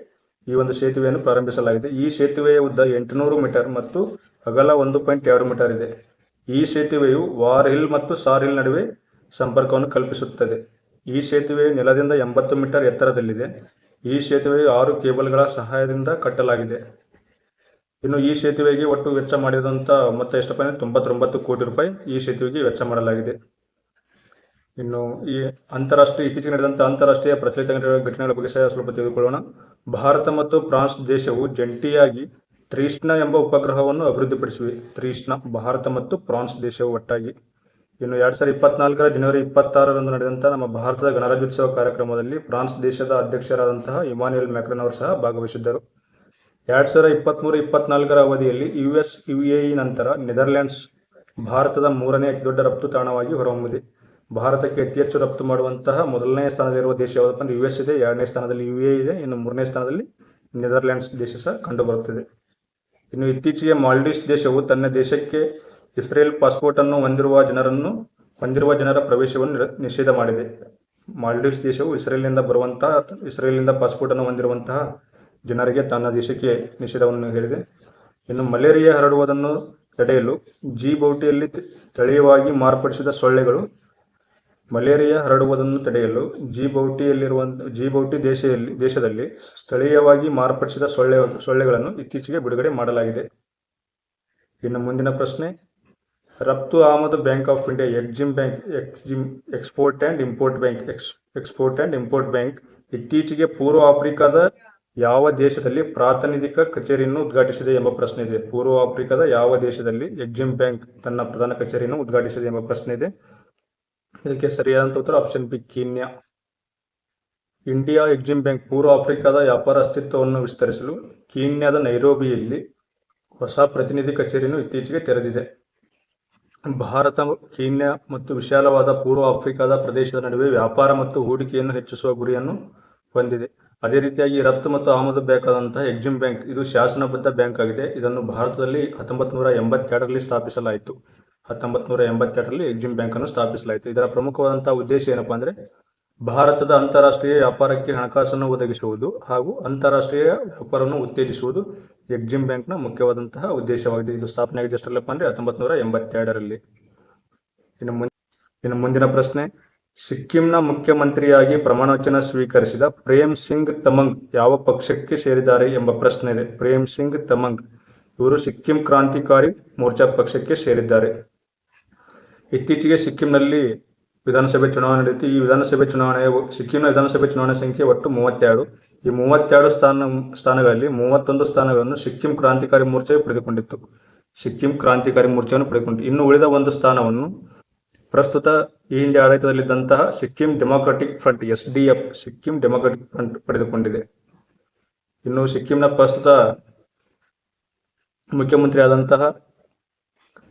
ಈ ಒಂದು ಸೇತುವೆಯನ್ನು ಪ್ರಾರಂಭಿಸಲಾಗಿದೆ. ಈ ಸೇತುವೆಯ ಉದ್ದ ಎಂಟುನೂರು ಮೀಟರ್ ಮತ್ತು ಅಗಲ ಒಂದು ಪಾಯಿಂಟ್ ಎರಡು ಮೀಟರ್ ಇದೆ. ಈ ಸೇತುವೆಯು ವಾರ್ ಹಿಲ್ ಮತ್ತು ಸಾರ್ ಹಿಲ್ ನಡುವೆ ಸಂಪರ್ಕವನ್ನು ಕಲ್ಪಿಸುತ್ತದೆ. ಈ ಸೇತುವೆಯು ನೆಲದಿಂದ ಎಂಬತ್ತು ಮೀಟರ್ ಎತ್ತರದಲ್ಲಿದೆ. ಈ ಸೇತುವೆಯು ಆರು ಕೇಬಲ್ಗಳ ಸಹಾಯದಿಂದ ಕಟ್ಟಲಾಗಿದೆ. ಇನ್ನು ಈ ಸೇತುವೆಗೆ ಒಟ್ಟು ವೆಚ್ಚ ಮಾಡಿದಂಥ ಮೊತ್ತ ಎಷ್ಟಪ್ಪ ಅಂದರೆ ತೊಂಬತ್ತೊಂಬತ್ತು ಕೋಟಿ ರೂಪಾಯಿ ಈ ಸೇತುವೆಗೆ ವೆಚ್ಚ ಮಾಡಲಾಗಿದೆ. ಇನ್ನು ಈ ಅಂತಾರಾಷ್ಟ್ರೀಯ, ಇತ್ತೀಚೆಗೆ ನಡೆದಂಥ ಅಂತಾರಾಷ್ಟ್ರೀಯ ಪ್ರಚಲಿತ ಘಟನೆಗಳ ಬಗ್ಗೆ ಸಹ ಸ್ವಲ್ಪ ತಿಳಿದುಕೊಳ್ಳೋಣ. ಭಾರತ ಮತ್ತು ಫ್ರಾನ್ಸ್ ದೇಶವು ಜಂಟಿಯಾಗಿ ತ್ರಿಷ್ಣ ಎಂಬ ಉಪಗ್ರಹವನ್ನು ಅಭಿವೃದ್ಧಿಪಡಿಸಿವೆ. ತ್ರೀಷ್ಣ ಭಾರತ ಮತ್ತು ಫ್ರಾನ್ಸ್ ದೇಶವು ಒಟ್ಟಾಗಿ. ಇನ್ನು ಎರಡ್ ಸಾವಿರದ ಇಪ್ಪತ್ನಾಲ್ಕರ ಜನವರಿ ಇಪ್ಪತ್ತಾರರಂದು ನಡೆದಂತಹ ನಮ್ಮ ಭಾರತದ ಗಣರಾಜ್ಯೋತ್ಸವ ಕಾರ್ಯಕ್ರಮದಲ್ಲಿ ಫ್ರಾನ್ಸ್ ದೇಶದ ಅಧ್ಯಕ್ಷರಾದಂತಹ ಇಮಾನ್ಯುಯಲ್ ಮ್ಯಾಕ್ರನ್ ಅವರು ಸಹ ಭಾಗವಹಿಸಿದ್ದರು. ಎರಡ್ ಸಾವಿರದ ಇಪ್ಪತ್ತ್ಮೂರು ಇಪ್ಪತ್ನಾಲ್ಕರ ಅವಧಿಯಲ್ಲಿ ಯು ಎಸ್ ಯು ಎ ನಂತರ ನೆದರ್ಲ್ಯಾಂಡ್ಸ್ ಭಾರತದ ಮೂರನೇ ಅತಿದೊಡ್ಡ ರಫ್ತು ತಾಣವಾಗಿ ಹೊರಹೊಮ್ಮಿದೆ ಭಾರತಕ್ಕೆ ಅತಿ ಹೆಚ್ಚು ರಫ್ತು ಮಾಡುವಂತಹ ಮೊದಲನೇ ಸ್ಥಾನದಲ್ಲಿರುವ ದೇಶ ಯಾವುದಪ್ಪ ಅಂದ್ರೆ ಯು ಎಸ್ ಇದೆ. ಎರಡನೇ ಸ್ಥಾನದಲ್ಲಿ ಯು ಎ ಇದೆ. ಇನ್ನು ಮೂರನೇ ಸ್ಥಾನದಲ್ಲಿ ನೆದರ್ಲ್ಯಾಂಡ್ಸ್ ದೇಶ ಸಹ ಕಂಡುಬರುತ್ತದೆ. ಇನ್ನು ಇತ್ತೀಚೆಗೆ ಮಾಲ್ಡೀವ್ಸ್ ದೇಶವು ತನ್ನ ದೇಶಕ್ಕೆ ಇಸ್ರೇಲ್ ಪಾಸ್ಪೋರ್ಟ್ ಅನ್ನು ಹೊಂದಿರುವ ಜನರನ್ನು, ಹೊಂದಿರುವ ಜನರ ಪ್ರವೇಶವನ್ನು ನಿಷೇಧ ಮಾಡಿದೆ. ಮಾಲ್ಡೀವ್ಸ್ ದೇಶವು ಇಸ್ರೇಲ್ನಿಂದ ಬರುವಂತಹ, ಇಸ್ರೇಲ್ನಿಂದ ಪಾಸ್ಪೋರ್ಟ್ ಅನ್ನು ಹೊಂದಿರುವಂತಹ ಜನರಿಗೆ ತನ್ನ ದೇಶಕ್ಕೆ ನಿಷೇಧವನ್ನು ಹೇಳಿದೆ. ಇನ್ನು ಮಲೇರಿಯಾ ಹರಡುವುದನ್ನು ತಡೆಯಲು ಜಿ ಬೌಟಿಯಲ್ಲಿ ತಳೀಯವಾಗಿ ಮಾರ್ಪಡಿಸಿದ ಸೊಳ್ಳೆಗಳು ಮಲೇರಿಯಾ ಹರಡುವುದನ್ನು ತಡೆಯಲು ಜಿಬೌಟಿಯಲ್ಲಿರುವ ಜಿಬೌಟಿ ದೇಶದಲ್ಲಿ ದೇಶದಲ್ಲಿ ಸ್ಥಳೀಯವಾಗಿ ಮಾರ್ಪಡಿಸಿದ ಸೊಳ್ಳೆ, ಸೊಳ್ಳೆಗಳನ್ನು ಇತ್ತೀಚೆಗೆ ಬಿಡುಗಡೆ ಮಾಡಲಾಗಿದೆ. ಇನ್ನು ಮುಂದಿನ ಪ್ರಶ್ನೆ, ರಫ್ತು ಆಮದು bank of India, EXIM bank, EXIM export and import bank, ex, export and import bank ಇತ್ತೀಚೆಗೆ ಪೂರ್ವ ಆಫ್ರಿಕಾದ ಯಾವ ದೇಶದಲ್ಲಿ ಪ್ರಾತಿನಿಧಿಕ ಕಚೇರಿಯನ್ನು ಉದ್ಘಾಟಿಸಿದೆ ಎಂಬ ಪ್ರಶ್ನೆ ಇದೆ. ಪೂರ್ವ ಆಫ್ರಿಕಾದ ಯಾವ ದೇಶದಲ್ಲಿ ಎಕ್ಸಿಮ್ ಬ್ಯಾಂಕ್ ತನ್ನ ಪ್ರಧಾನ ಕಚೇರಿಯನ್ನು ಉದ್ಘಾಟಿಸಿದೆ ಎಂಬ ಪ್ರಶ್ನೆ ಇದೆ. ಇದಕ್ಕೆ ಸರಿಯಾದಂತ ಉತ್ತರ? Option B Kenya. India EXIM bank ಪೂರ್ವ ಆಫ್ರಿಕಾದ ವ್ಯಾಪಾರ ಅಸ್ತಿತ್ವವನ್ನು ವಿಸ್ತರಿಸಲು ಕೀನ್ಯಾದ ನೈರೋಬಿಯಲ್ಲಿ ಹೊಸ ಪ್ರತಿನಿಧಿ ಕಚೇರಿಯನ್ನು ಇತ್ತೀಚೆಗೆ ತೆರೆದಿದೆ. ಭಾರತ, ಕೀನ್ಯಾ ಮತ್ತು ವಿಶಾಲವಾದ ಪೂರ್ವ ಆಫ್ರಿಕಾದ ಪ್ರದೇಶದ ನಡುವೆ ವ್ಯಾಪಾರ ಮತ್ತು ಹೂಡಿಕೆಯನ್ನು ಹೆಚ್ಚಿಸುವ ಗುರಿಯನ್ನು ಹೊಂದಿದೆ. ಅದೇ ರೀತಿಯಾಗಿ ರಫ್ತು ಮತ್ತು ಆಮದು ಬ್ಯಾಂಕ್ ಆದಂತಹ ಎಕ್ಸಿಮ್ ಬ್ಯಾಂಕ್ ಇದು ಶಾಸನಬದ್ಧ ಬ್ಯಾಂಕ್ ಆಗಿದೆ. ಇದನ್ನು ಭಾರತದಲ್ಲಿ ಹತ್ತೊಂಬತ್ತು ನೂರ ಎಂಬತ್ತೆರಡರಲ್ಲಿ ಸ್ಥಾಪಿಸಲಾಯಿತು. ಹತ್ತೊಂಬತ್ತು ನೂರ ಎಂಬತ್ತೆರಡರಲ್ಲಿ ಎಕ್ಸಿಮ್ ಬ್ಯಾಂಕ್ ಅನ್ನು ಸ್ಥಾಪಿಸಲಾಯಿತು. ಇದರ ಪ್ರಮುಖವಾದಂತಹ ಉದ್ದೇಶ ಏನಪ್ಪಾ ಅಂದ್ರೆ ಭಾರತದ ಅಂತಾರಾಷ್ಟ್ರೀಯ ವ್ಯಾಪಾರಕ್ಕೆ ಹಣಕಾಸನ್ನು ಒದಗಿಸುವುದು ಹಾಗೂ ಅಂತಾರಾಷ್ಟ್ರೀಯ ವ್ಯಾಪಾರವನ್ನು ಉತ್ತೇಜಿಸುವುದು ಎಕ್ಸಿಮ್ ಬ್ಯಾಂಕ್ನ ಮುಖ್ಯವಾದಂತಹ ಉದ್ದೇಶವಾಗಿದೆ. ಇದು ಸ್ಥಾಪನೆ ಆಗಿದೆ ಎಷ್ಟರಲ್ಲಪ್ಪ ಅಂದ್ರೆ ಹತ್ತೊಂಬತ್ತು ನೂರ ಎಂಬತ್ತೆರಡರಲ್ಲಿ. ಇನ್ನು ಇನ್ನು ಮುಂದಿನ ಪ್ರಶ್ನೆ, ಸಿಕ್ಕಿಂನ ಮುಖ್ಯಮಂತ್ರಿಯಾಗಿ ಪ್ರಮಾಣವಚನ ಸ್ವೀಕರಿಸಿದ ಪ್ರೇಮ್ ಸಿಂಗ್ ತಮಂಗ್ ಯಾವ ಪಕ್ಷಕ್ಕೆ ಸೇರಿದ್ದಾರೆ ಎಂಬ ಪ್ರಶ್ನೆ ಇದೆ. ಪ್ರೇಮ್ ಸಿಂಗ್ ತಮಂಗ್, ಇವರು ಸಿಕ್ಕಿಂ ಕ್ರಾಂತಿಕಾರಿ ಮೋರ್ಚಾ ಪಕ್ಷಕ್ಕೆ ಸೇರಿದ್ದಾರೆ. ಇತ್ತೀಚೆಗೆ ಸಿಕ್ಕಿಂನಲ್ಲಿ ವಿಧಾನಸಭೆ ಚುನಾವಣೆ ನಡೆಯಿತು ಈ ವಿಧಾನಸಭೆ ಚುನಾವಣೆ, ಸಿಕ್ಕಿಂನ ವಿಧಾನಸಭೆ ಚುನಾವಣೆ ಸಂಖ್ಯೆ ಒಟ್ಟು ಮೂವತ್ತೆರಡು. ಈ ಮೂವತ್ತೆರಡು ಸ್ಥಾನ, ಸ್ಥಾನಗಳಲ್ಲಿ ಮೂವತ್ತೊಂದು ಸ್ಥಾನಗಳನ್ನು ಸಿಕ್ಕಿಂ ಕ್ರಾಂತಿಕಾರಿ ಮೋರ್ಚೆ ಪಡೆದುಕೊಂಡಿತ್ತು. ಸಿಕ್ಕಿಂ ಕ್ರಾಂತಿಕಾರಿ ಮೋರ್ಚೆಯನ್ನು ಪಡೆದುಕೊಂಡಿತ್ತು. ಇನ್ನು ಉಳಿದ ಒಂದು ಸ್ಥಾನವನ್ನು ಪ್ರಸ್ತುತ ಈ ಹಿಂದೆ ಆಡಳಿತದಲ್ಲಿದ್ದಂತಹ Sikkim Democratic Front, S D F Sikkim Democratic Front ಪಡೆದುಕೊಂಡಿದೆ. ಇನ್ನು ಸಿಕ್ಕಿಂನ ಪ್ರಸ್ತುತ ಮುಖ್ಯಮಂತ್ರಿ ಆದಂತಹ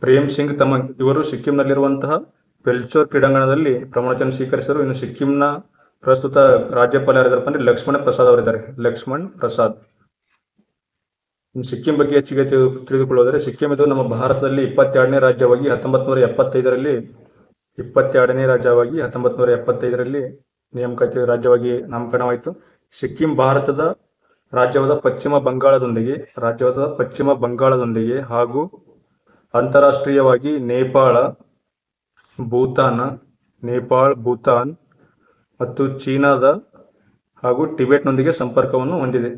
ಪ್ರೇಮ್ ಸಿಂಗ್ ತಮ್ಮ ಇವರು ಸಿಕ್ಕಿಂನಲ್ಲಿರುವಂತಹ ಪೆಲ್ಚೋರ್ ಕ್ರೀಡಾಂಗಣದಲ್ಲಿ ಪ್ರಮಾಣವಚನ ಸ್ವೀಕರಿಸಿದರು. ಇನ್ನು ಸಿಕ್ಕಿಂನ ಪ್ರಸ್ತುತ ರಾಜ್ಯಪಾಲ ಯಾರಿದ್ದಾರಪ್ಪ ಅಂದ್ರೆ ಲಕ್ಷ್ಮಣ ಪ್ರಸಾದ್ ಅವರಿದ್ದಾರೆ. ಲಕ್ಷ್ಮಣ್ ಪ್ರಸಾದ್. ಇನ್ನು ಸಿಕ್ಕಿಂ ಬಗ್ಗೆ ಹೆಚ್ಚಿಗೆ ತಿಳಿದುಕೊಳ್ಳೋದ್ರೆ ಸಿಕ್ಕಿಂ ಇದು ನಮ್ಮ ಭಾರತದಲ್ಲಿ ಇಪ್ಪತ್ತೆರಡನೇ ರಾಜ್ಯವಾಗಿ ಹತ್ತೊಂಬತ್ತು ನೂರ ಎಪ್ಪತ್ತೈದರಲ್ಲಿ, ಇಪ್ಪತ್ತೆರಡನೇ ರಾಜ್ಯವಾಗಿ ಹತ್ತೊಂಬತ್ತು ನೂರ ಎಪ್ಪತ್ತೈದರಲ್ಲಿ ನೇಮಕಾತಿ ರಾಜ್ಯವಾಗಿ ನಾಮಕರಣವಾಯಿತು. ಸಿಕ್ಕಿಂ ಭಾರತದ ರಾಜ್ಯವಾದ ಪಶ್ಚಿಮ ಬಂಗಾಳದೊಂದಿಗೆ, ರಾಜ್ಯವಾದ ಪಶ್ಚಿಮ ಬಂಗಾಳದೊಂದಿಗೆ ಹಾಗೂ ಅಂತಾರಾಷ್ಟ್ರೀಯವಾಗಿ ನೇಪಾಳ, ಭೂತಾನ, ನೇಪಾಳ, ಭೂತಾನ್ ಮತ್ತು ಚೀನಾದ ಹಾಗೂ ಟಿಬೆಟ್ನೊಂದಿಗೆ ಸಂಪರ್ಕವನ್ನು ಹೊಂದಿದೆ.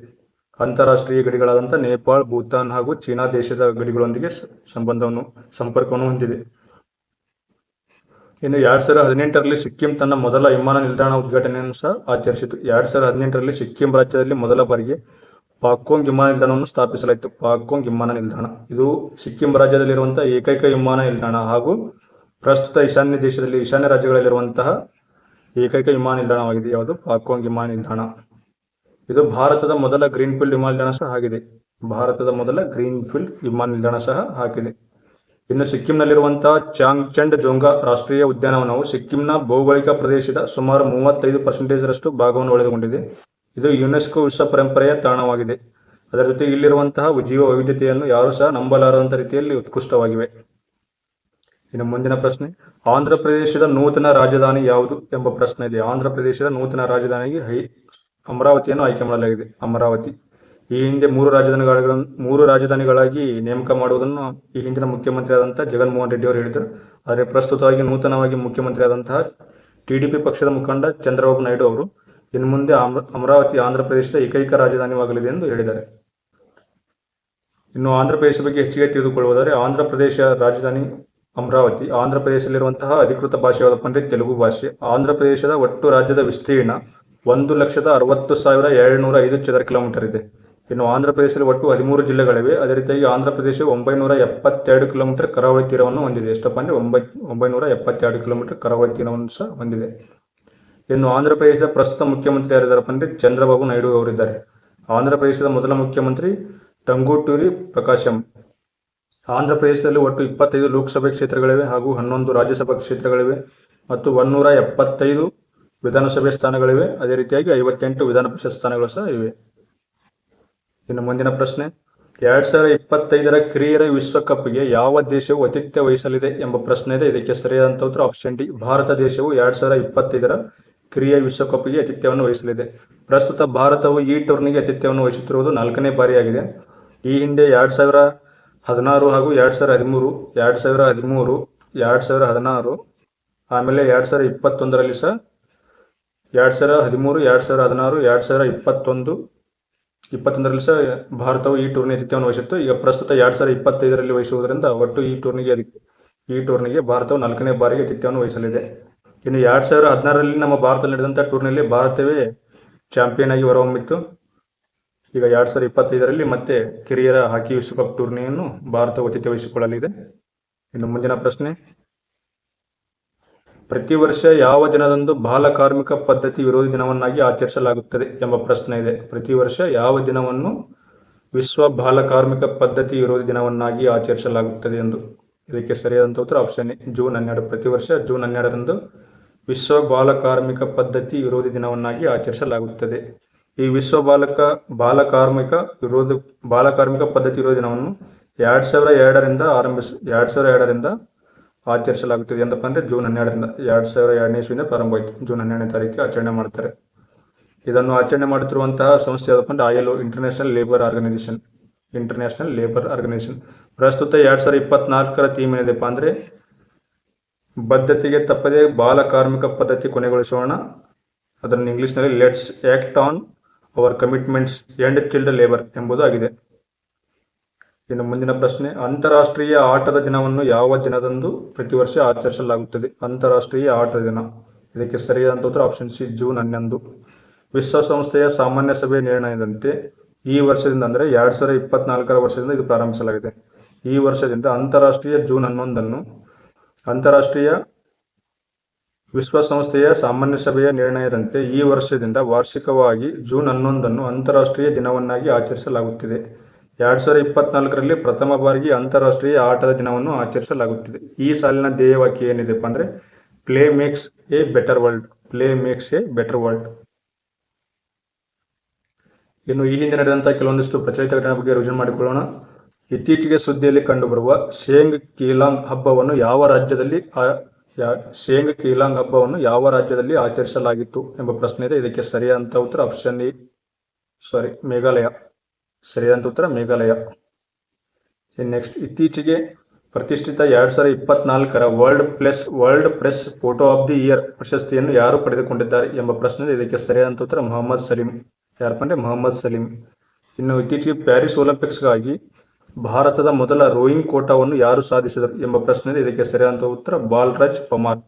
ಅಂತಾರಾಷ್ಟ್ರೀಯ ಗಡಿಗಳಾದಂಥ ನೇಪಾಳ, ಭೂತಾನ್ ಹಾಗೂ ಚೀನಾ ದೇಶದ ಗಡಿಗಳೊಂದಿಗೆ ಸಂಬಂಧವನ್ನು, ಸಂಪರ್ಕವನ್ನು ಹೊಂದಿದೆ. ಇನ್ನು ಎರಡ್ ಸಾವಿರದ ಹದಿನೆಂಟರಲ್ಲಿ ಸಿಕ್ಕಿಂ ತನ್ನ ಮೊದಲ ವಿಮಾನ ನಿಲ್ದಾಣ ಉದ್ಘಾಟನೆಯನ್ನು ಸಹ ಆಚರಿಸಿತು. ಎರಡ್ ಸಾವಿರದ ಹದಿನೆಂಟರಲ್ಲಿ ಸಿಕ್ಕಿಂ ರಾಜ್ಯದಲ್ಲಿ ಮೊದಲ ಬಾರಿಗೆ ಪಾಕ್ಯೋಂಗ್ ವಿಮಾನ ನಿಲ್ದಾಣವನ್ನು ಸ್ಥಾಪಿಸಲಾಯಿತು. ಪಾಕೋಂಗ್ ವಿಮಾನ ನಿಲ್ದಾಣ. ಇದು ಸಿಕ್ಕಿಂ ರಾಜ್ಯದಲ್ಲಿರುವಂತಹ ಏಕೈಕ ವಿಮಾನ ನಿಲ್ದಾಣ ಹಾಗೂ ಪ್ರಸ್ತುತ ಈಶಾನ್ಯ ದೇಶದಲ್ಲಿ ಈಶಾನ್ಯ ರಾಜ್ಯಗಳಲ್ಲಿರುವಂತಹ ಏಕೈಕ ವಿಮಾನ ನಿಲ್ದಾಣವಾಗಿದೆ. ಯಾವುದು? ಪಾಕೋಂಗ್ ವಿಮಾನ ನಿಲ್ದಾಣ. ಇದು ಭಾರತದ ಮೊದಲ ಗ್ರೀನ್ ಫೀಲ್ಡ್ ವಿಮಾನ ನಿಲ್ದಾಣ ಸಹ ಆಗಿದೆ. ಭಾರತದ ಮೊದಲ ಗ್ರೀನ್ ಫೀಲ್ಡ್ ವಿಮಾನ ನಿಲ್ದಾಣ ಸಹ ಆಗಿದೆ. ಇನ್ನು ಸಿಕ್ಕಿಂನಲ್ಲಿರುವಂತಹ ಚಾಂಗ್ಚಂಡ್ ಜೋಂಗಾ ರಾಷ್ಟ್ರೀಯ ಉದ್ಯಾನವನವು ಸಿಕ್ಕಿಂನ ಭೌಗೋಳಿಕ ಪ್ರದೇಶದ ಸುಮಾರು ಮೂವತ್ತೈದು ಪರ್ಸೆಂಟೇಜ್ ರಷ್ಟು ಭಾಗವನ್ನು ಒಳಗೊಂಡಿದೆ. ಇದು ಯುನೆಸ್ಕೋ ವಿಶ್ವ ಪರಂಪರೆಯ ತಾಣವಾಗಿದೆ. ಅದರ ಜೊತೆ ಇಲ್ಲಿರುವಂತಹ ಜೀವ ವೈವಿಧ್ಯತೆಯನ್ನು ಯಾರು ಸಹ ನಂಬಲಾರದಂತ ರೀತಿಯಲ್ಲಿ ಉತ್ಕೃಷ್ಟವಾಗಿವೆ. ಇನ್ನು ಮುಂದಿನ ಪ್ರಶ್ನೆ, ಆಂಧ್ರ ಪ್ರದೇಶದ ನೂತನ ರಾಜಧಾನಿ ಯಾವುದು ಎಂಬ ಪ್ರಶ್ನೆ ಇದೆ. ಆಂಧ್ರ ಪ್ರದೇಶದ ನೂತನ ರಾಜಧಾನಿಗೆ ಹೈ ಅಮರಾವತಿಯನ್ನು ಆಯ್ಕೆ ಮಾಡಲಾಗಿದೆ. ಅಮರಾವತಿ. ಈ ಹಿಂದೆ ಮೂರು ರಾಜಧಾನಿಗಳನ್ನು ಮೂರು ರಾಜಧಾನಿಗಳಾಗಿ ನೇಮಕ ಮಾಡುವುದನ್ನು ಈ ಹಿಂದಿನ ಮುಖ್ಯಮಂತ್ರಿ ಆದಂತಹ ಜಗನ್ಮೋಹನ್ ರೆಡ್ಡಿ ಅವರು ಹೇಳಿದರು ಆದರೆ ಪ್ರಸ್ತುತವಾಗಿ ನೂತನವಾಗಿ ಮುಖ್ಯಮಂತ್ರಿ ಆದಂತಹ ಟಿಡಿಪಿ ಪಕ್ಷದ ಮುಖಂಡ ಚಂದ್ರಬಾಬು ನಾಯ್ಡು ಅವರು ಇನ್ನು ಮುಂದೆ ಅಮರಾವತಿ ಆಂಧ್ರ ಪ್ರದೇಶದ ಏಕೈಕ ರಾಜಧಾನಿಯಾಗಲಿದೆ ಎಂದು ಹೇಳಿದ್ದಾರೆ. ಇನ್ನು ಆಂಧ್ರ ಪ್ರದೇಶ ಬಗ್ಗೆ ಹೆಚ್ಚಿಗೆ ತಿಳಿದುಕೊಳ್ಳುವುದಾದರೆ, ಆಂಧ್ರ ಪ್ರದೇಶ ರಾಜಧಾನಿ ಅಮರಾವತಿ, ಆಂಧ್ರ ಪ್ರದೇಶದಲ್ಲಿರುವಂತಹ ಅಧಿಕೃತ ಭಾಷೆ ಯಾವುದಪ್ಪ ಅಂದ್ರೆ ತೆಲುಗು ಭಾಷೆ, ಆಂಧ್ರ ಪ್ರದೇಶದ ಒಟ್ಟು ರಾಜ್ಯದ ವಿಸ್ತೀರ್ಣ ಒಂದು ಲಕ್ಷದ ಅರವತ್ತು ಸಾವಿರ ಏಳ್ನೂರ ಐದು ಚದರ ಕಿಲೋಮೀಟರ್ ಇದೆ. ಇನ್ನು ಆಂಧ್ರ ಪ್ರದೇಶದಲ್ಲಿ ಒಟ್ಟು ಹದಿಮೂರು ಜಿಲ್ಲೆಗಳಿವೆ. ಅದೇ ರೀತಿಯಾಗಿ ಆಂಧ್ರ ಪ್ರದೇಶ ಒಂಬೈನೂರ ಎಪ್ಪತ್ತೆರಡು ಕಿಲೋಮೀಟರ್ ಕರಾವಳಿ ತೀರವನ್ನು ಹೊಂದಿದೆ. ಎಷ್ಟಪ್ಪ ಅಂದ್ರೆ ಒಂಬೈ, ಒಂಬೈನೂರ ಎಪ್ಪತ್ತೆರಡು ಕಿಲೋಮೀಟರ್ ಕರಾವಳಿ ತೀರವನ್ನು ಸಹ ಹೊಂದಿದೆ. ಇನ್ನು ಆಂಧ್ರ ಪ್ರದೇಶದ ಪ್ರಸ್ತುತ ಮುಖ್ಯಮಂತ್ರಿ ಯಾರಿದ್ದಾರಪ್ಪ ಅಂದ್ರೆ ಚಂದ್ರಬಾಬು ನಾಯ್ಡು ಅವರಿದ್ದಾರೆ. ಆಂಧ್ರ ಪ್ರದೇಶದ ಮೊದಲ ಮುಖ್ಯಮಂತ್ರಿ ಟಂಗೂಟೂರಿ ಪ್ರಕಾಶಂ. ಆಂಧ್ರ ಪ್ರದೇಶದಲ್ಲಿ ಒಟ್ಟು ಇಪ್ಪತ್ತೈದು ಲೋಕಸಭೆ ಕ್ಷೇತ್ರಗಳಿವೆ ಹಾಗೂ ಹನ್ನೊಂದು ರಾಜ್ಯಸಭಾ ಕ್ಷೇತ್ರಗಳಿವೆ ಮತ್ತು ಒನ್ನೂರ ಎಪ್ಪತ್ತೈದು ವಿಧಾನಸಭೆ ಸ್ಥಾನಗಳಿವೆ. ಅದೇ ರೀತಿಯಾಗಿ ಐವತ್ತೆಂಟು ವಿಧಾನ ಪರಿಷತ್ ಸ್ಥಾನಗಳು ಸಹ ಇವೆ. ಇನ್ನು ಮುಂದಿನ ಪ್ರಶ್ನೆ, ಎರಡ್ ಸಾವಿರದ ಇಪ್ಪತ್ತೈದರ ವಿಶ್ವಕಪ್ ವಿಶ್ವಕಪ್ಗೆ ಯಾವ ದೇಶವು ಅತಿಥ್ಯ ವಹಿಸಲಿದೆ ಎಂಬ ಪ್ರಶ್ನೆ ಇದೆ. ಇದಕ್ಕೆ ಸರಿಯಾದಂತ ಉತ್ತರ ಆಪ್ಷನ್ ಡಿ. ಭಾರತ ದೇಶವು ಎರಡ್ ಸಾವಿರದ ಇಪ್ಪತ್ತೈದರ ಕಿರಿಯ ವಿಶ್ವಕಪ್ಗೆ ಆತಿಥ್ಯವನ್ನು ವಹಿಸಲಿದೆ. ಪ್ರಸ್ತುತ ಭಾರತವು ಈ ಟೂರ್ನಿಗೆ ಆತಿಥ್ಯವನ್ನು ವಹಿಸುತ್ತಿರುವುದು ನಾಲ್ಕನೇ ಬಾರಿಯಾಗಿದೆ. ಈ ಹಿಂದೆ ಎರಡ್ ಸಾವಿರ ಹದಿನಾರು ಹಾಗೂ ಎರಡ್ ಸಾವಿರ ಹದಿಮೂರು, ಎರಡ್ ಸಾವಿರ ಹದಿಮೂರು, ಎರಡ್ ಸಾವಿರ ಹದಿನಾರು, ಆಮೇಲೆ ಎರಡು ಸಾವಿರ ಇಪ್ಪತ್ತೊಂದರಲ್ಲಿ ಸಹ ಎರಡು ಸಾವಿರ ಹದಿಮೂರು, ಎರಡು ಸಾವಿರ ಹದಿನಾರು, ಎರಡು ಸಾವಿರ ಇಪ್ಪತ್ತೊಂದು, ಇಪ್ಪತ್ತೊಂದರಲ್ಲಿ ಸಹ ಭಾರತವು ಈ ಟೂರ್ನಿ ಆತಿಥ್ಯವನ್ನು ವಹಿಸಿತ್ತು. ಈಗ ಪ್ರಸ್ತುತ ಎರಡು ಸಾವಿರ ಇಪ್ಪತ್ತೈದರಲ್ಲಿ ವಹಿಸುವುದರಿಂದ ಒಟ್ಟು ಈ ಟೂರ್ನಿಗೆ ಈ ಟೂರ್ನಿಗೆ ಭಾರತವು ನಾಲ್ಕನೇ ಬಾರಿಗೆ ಆತಿಥ್ಯವನ್ನು ವಹಿಸಲಿದೆ. ಇನ್ನು ಎರಡ್ ಸಾವಿರ ಹದಿನಾರರಲ್ಲಿ ನಮ್ಮ ಭಾರತದಲ್ಲಿ ನಡೆದಂತ ಟೂರ್ನಿಯಲ್ಲಿ ಭಾರತವೇ ಚಾಂಪಿಯನ್ ಆಗಿ ಹೊರಹೊಮ್ಮಿತ್ತು. ಈಗ ಎರಡ್ ಸಾವಿರದ ಇಪ್ಪತ್ತೈದರಲ್ಲಿ ಮತ್ತೆ ಕಿರಿಯರ ಹಾಕಿ ವಿಶ್ವಕಪ್ ಟೂರ್ನಿಯನ್ನು ಭಾರತ ಆತಿಥ್ಯ ವಹಿಸಿಕೊಳ್ಳಲಿದೆ. ಇನ್ನು ಮುಂದಿನ ಪ್ರಶ್ನೆ, ಪ್ರತಿ ವರ್ಷ ಯಾವ ದಿನದಂದು ಬಾಲಕಾರ್ಮಿಕ ಪದ್ಧತಿ ವಿರೋಧಿ ದಿನವನ್ನಾಗಿ ಆಚರಿಸಲಾಗುತ್ತದೆ ಎಂಬ ಪ್ರಶ್ನೆ ಇದೆ. ಪ್ರತಿ ವರ್ಷ ಯಾವ ದಿನವನ್ನು ವಿಶ್ವ ಬಾಲಕಾರ್ಮಿಕ ಪದ್ಧತಿ ವಿರೋಧಿ ದಿನವನ್ನಾಗಿ ಆಚರಿಸಲಾಗುತ್ತದೆ ಎಂದು? ಇದಕ್ಕೆ ಸರಿಯಾದಂತ ಉತ್ತರ ಆಪ್ಷನ್ ಜೂನ್ ಹನ್ನೆರಡು. ಪ್ರತಿ ವರ್ಷ ಜೂನ್ ಹನ್ನೆರಡರಂದು ವಿಶ್ವ ಬಾಲಕಾರ್ಮಿಕ ಪದ್ಧತಿ ವಿರೋಧಿ ದಿನವನ್ನಾಗಿ ಆಚರಿಸಲಾಗುತ್ತದೆ. ಈ ವಿಶ್ವ ಬಾಲಕ ಬಾಲಕಾರ್ಮಿಕ ವಿರೋಧ ಬಾಲ ಕಾರ್ಮಿಕ ಪದ್ಧತಿ ವಿರೋಧಿ ದಿನವನ್ನು ಎರಡ್ ಸಾವಿರ ಎರಡರಿಂದ ಆರಂಭಿಸ, ಎರಡ್ ಸಾವಿರ ಎರಡರಿಂದ ಆಚರಿಸಲಾಗುತ್ತದೆ. ಎಂದಪ್ಪ ಅಂದ್ರೆ ಜೂನ್ ಹನ್ನೆರಡರಿಂದ, ಎರಡ್ ಸಾವಿರ ಎರಡನೇ ಇಸ್ವಿಯಿಂದ ಪ್ರಾರಂಭವಾಯಿತು ಜೂನ್ ಹನ್ನೆರಡನೇ ತಾರೀಕಿಗೆ ಆಚರಣೆ ಮಾಡ್ತಾರೆ. ಇದನ್ನು ಆಚರಣೆ ಮಾಡುತ್ತಿರುವಂತಹ ಸಂಸ್ಥೆ ಯಾವ್ದಪ್ಪ ಅಂದ್ರೆ I L International Labour Organisation International Labour Organisation ಪ್ರಸ್ತುತ ಎರಡ್ ಸಾವಿರದ ಇಪ್ಪತ್ನಾಲ್ಕರ ಥೀಮ್ ಏನಿದೆಪ್ಪ ಅಂದ್ರೆ ಬದ್ಧತೆಗೆ ತಪ್ಪದೆ ಬಾಲ ಕಾರ್ಮಿಕ ಪದ್ಧತಿ ಕೊನೆಗೊಳಿಸೋಣ. ಅದನ್ನು ಇಂಗ್ಲಿಷ್ನಲ್ಲಿ let's act on our commitments end child labour ಎಂಬುದು ಆಗಿದೆ. ಇನ್ನು ಮುಂದಿನ ಪ್ರಶ್ನೆ, ಅಂತಾರಾಷ್ಟ್ರೀಯ ಆಟದ ದಿನವನ್ನು ಯಾವ ದಿನದಂದು ಪ್ರತಿ ವರ್ಷ ಆಚರಿಸಲಾಗುತ್ತದೆ? ಅಂತಾರಾಷ್ಟ್ರೀಯ ಆಟದ ದಿನ. ಇದಕ್ಕೆ ಸರಿಯಾದಂತ ಉತ್ತರ ಆಪ್ಷನ್ ಸಿ ಜೂನ್ ಹನ್ನೊಂದು. ವಿಶ್ವಸಂಸ್ಥೆಯ ಸಾಮಾನ್ಯ ಸಭೆ ನಿರ್ಣಯದಂತೆ ಈ ವರ್ಷದಿಂದ ಅಂದರೆ ಎರಡು ಸಾವಿರದ ಇಪ್ಪತ್ನಾಲ್ಕರ ವರ್ಷದಿಂದ ಇದು ಪ್ರಾರಂಭಿಸಲಾಗಿದೆ. ಈ ವರ್ಷದಿಂದ ಅಂತಾರಾಷ್ಟ್ರೀಯ ಜೂನ್ ಹನ್ನೊಂದನ್ನು ಅಂತಾರಾಷ್ಟ್ರೀಯ ವಿಶ್ವಸಂಸ್ಥೆಯ ಸಾಮಾನ್ಯ ಸಭೆಯ ನಿರ್ಣಯದಂತೆ ಈ ವರ್ಷದಿಂದ ವಾರ್ಷಿಕವಾಗಿ ಜೂನ್ ಹನ್ನೊಂದನ್ನು ಅಂತಾರಾಷ್ಟ್ರೀಯ ದಿನವನ್ನಾಗಿ ಆಚರಿಸಲಾಗುತ್ತಿದೆ. ಎರಡ್ ಸಾವಿರದ ಇಪ್ಪತ್ನಾಲ್ಕರಲ್ಲಿ ಪ್ರಥಮ ಬಾರಿಗೆ ಅಂತಾರಾಷ್ಟ್ರೀಯ ಆಟದ ದಿನವನ್ನು ಆಚರಿಸಲಾಗುತ್ತಿದೆ. ಈ ಸಾಲಿನ ಧ್ಯೇಯವಾಕ್ಯ ಏನಿದೆಪ್ಪ ಅಂದ್ರೆ, play makes a better world, play makes a better world ಇನ್ನು ಈ ಹಿಂದೆ ನಡೆದಂತಹ ಕೆಲವೊಂದಿಷ್ಟು ಪ್ರಚಲಿತ ಘಟನೆ ಬಗ್ಗೆ ರಿವಿಷನ್ ಮಾಡಿಕೊಳ್ಳೋಣ. ಇತ್ತೀಚೆಗೆ ಸುದ್ದಿಯಲ್ಲಿ ಕಂಡುಬರುವ ಶೇಂಗ್ ಕೀಲಾಂಗ್ ಹಬ್ಬವನ್ನು ಯಾವ ರಾಜ್ಯದಲ್ಲಿ ಶೇಂಗ್ ಕೀಲಾಂಗ್ ಹಬ್ಬವನ್ನು ಯಾವ ರಾಜ್ಯದಲ್ಲಿ ಆಚರಿಸಲಾಗಿತ್ತು ಎಂಬ ಪ್ರಶ್ನೆ ಇದೆ. ಇದಕ್ಕೆ ಸರಿಯಾದಂತ ಉತ್ತರ ಆಪ್ಷನ್ ಇ ಸಾರಿ, ಮೇಘಾಲಯ. ಸರಿಯಾದಂತ ಉತ್ತರ ಮೇಘಾಲಯ. ನೆಕ್ಸ್ಟ್, ಇತ್ತೀಚೆಗೆ ಪ್ರತಿಷ್ಠಿತ ಎರಡ್ ಸಾವಿರದ ಇಪ್ಪತ್ನಾಲ್ಕರ world plus, world press photo of the year ಪ್ರಶಸ್ತಿಯನ್ನು ಯಾರು ಪಡೆದುಕೊಂಡಿದ್ದಾರೆ ಎಂಬ ಪ್ರಶ್ನೆ ಇದೆ. ಇದಕ್ಕೆ ಸರಿಯಾದಂತ ಉತ್ತರ ಮೊಹಮ್ಮದ್ ಸಲೀಂ. ಯಾರಪ್ಪ ಅಂದ್ರೆ ಮೊಹಮ್ಮದ್ ಸಲೀಂ. ಇನ್ನು ಇತ್ತೀಚೆಗೆ ಪ್ಯಾರಿಸ್ ಒಲಿಂಪಿಕ್ಸ್ಗಾಗಿ ಭಾರತದ ಮೊದಲ ರೋಯಿಂಗ್ ಕೋಟಾವನ್ನು ಯಾರು ಸಾಧಿಸಿದರು ಎಂಬ ಪ್ರಶ್ನೆ ಇದಕ್ಕೆ ಸರಿಯಾದ ಉತ್ತರ ಬಾಲ್ರಾಜ್ ಪಮಾರ್.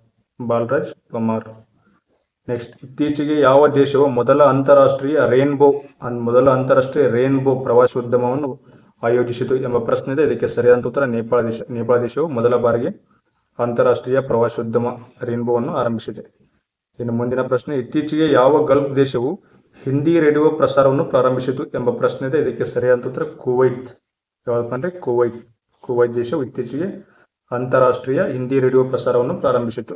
ಬಾಲ್ರಾಜ್ ಪಮಾರ್. ನೆಕ್ಸ್ಟ್ ಇತ್ತೀಚೆಗೆ ಯಾವ ದೇಶವು ಮೊದಲ ಅಂತಾರಾಷ್ಟ್ರೀಯ ರೇನ್ಬೋ ಮೊದಲ ಅಂತಾರಾಷ್ಟ್ರೀಯ ರೇನ್ಬೋ ಪ್ರವಾಸೋದ್ಯಮವನ್ನು ಆಯೋಜಿಸಿತು ಎಂಬ ಪ್ರಶ್ನೆ ಇದೆ ಇದಕ್ಕೆ ಸರಿಯಾದ ಉತ್ತರ ನೇಪಾಳ ದೇಶ, ನೇಪಾಳ ದೇಶವು ಮೊದಲ ಬಾರಿಗೆ ಅಂತಾರಾಷ್ಟ್ರೀಯ ಪ್ರವಾಸೋದ್ಯಮ ರೇನ್ಬೋವನ್ನು ಆರಂಭಿಸಿದೆ. ಇನ್ನು ಮುಂದಿನ ಪ್ರಶ್ನೆ, ಇತ್ತೀಚೆಗೆ ಯಾವ ಗಲ್ಫ್ ದೇಶವು ಹಿಂದಿ ರೇಡಿಯೋ ಪ್ರಸಾರವನ್ನು ಪ್ರಾರಂಭಿಸಿತು ಎಂಬ ಪ್ರಶ್ನೆ ಇದೆ ಇದಕ್ಕೆ ಸರಿಯಾದ ಉತ್ತರ ಕುವೈತ್. ಯಾವ್ದಪ್ಪ ಅಂದ್ರೆ ಕುವೈತ್ ಕುವೈತ್ ದೇಶವು ಇತ್ತೀಚೆಗೆ ಅಂತಾರಾಷ್ಟ್ರೀಯ ಹಿಂದಿ ರೇಡಿಯೋ ಪ್ರಸಾರವನ್ನು ಪ್ರಾರಂಭಿಸಿತು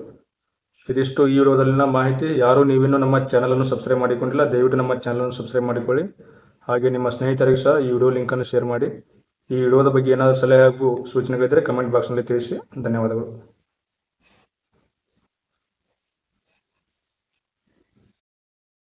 ಇದಿಷ್ಟು ಈ ವಿಡಿಯೋದಲ್ಲಿನ ಮಾಹಿತಿ. ಯಾರು ನೀವಿನ್ನೂ ನಮ್ಮ ಚಾನಲನ್ನು ಸಬ್ಸ್ಕ್ರೈಬ್ ಮಾಡಿಕೊಂಡಿಲ್ಲ, ದಯವಿಟ್ಟು ನಮ್ಮ ಚಾನಲನ್ನು ಸಬ್ಸ್ಕ್ರೈಬ್ ಮಾಡಿಕೊಳ್ಳಿ. ಹಾಗೆ ನಿಮ್ಮ ಸ್ನೇಹಿತರಿಗೆ ಸಹ ಈ ವಿಡಿಯೋ ಲಿಂಕನ್ನು ಶೇರ್ ಮಾಡಿ. ಈ ವಿಡಿಯೋದ ಬಗ್ಗೆ ಏನಾದರೂ ಸಲಹೆ ಹಾಗೂ ಸೂಚನೆಗಳಿದ್ದರೆ ಕಮೆಂಟ್ ಬಾಕ್ಸ್ನಲ್ಲಿ ತಿಳಿಸಿ. ಧನ್ಯವಾದಗಳು.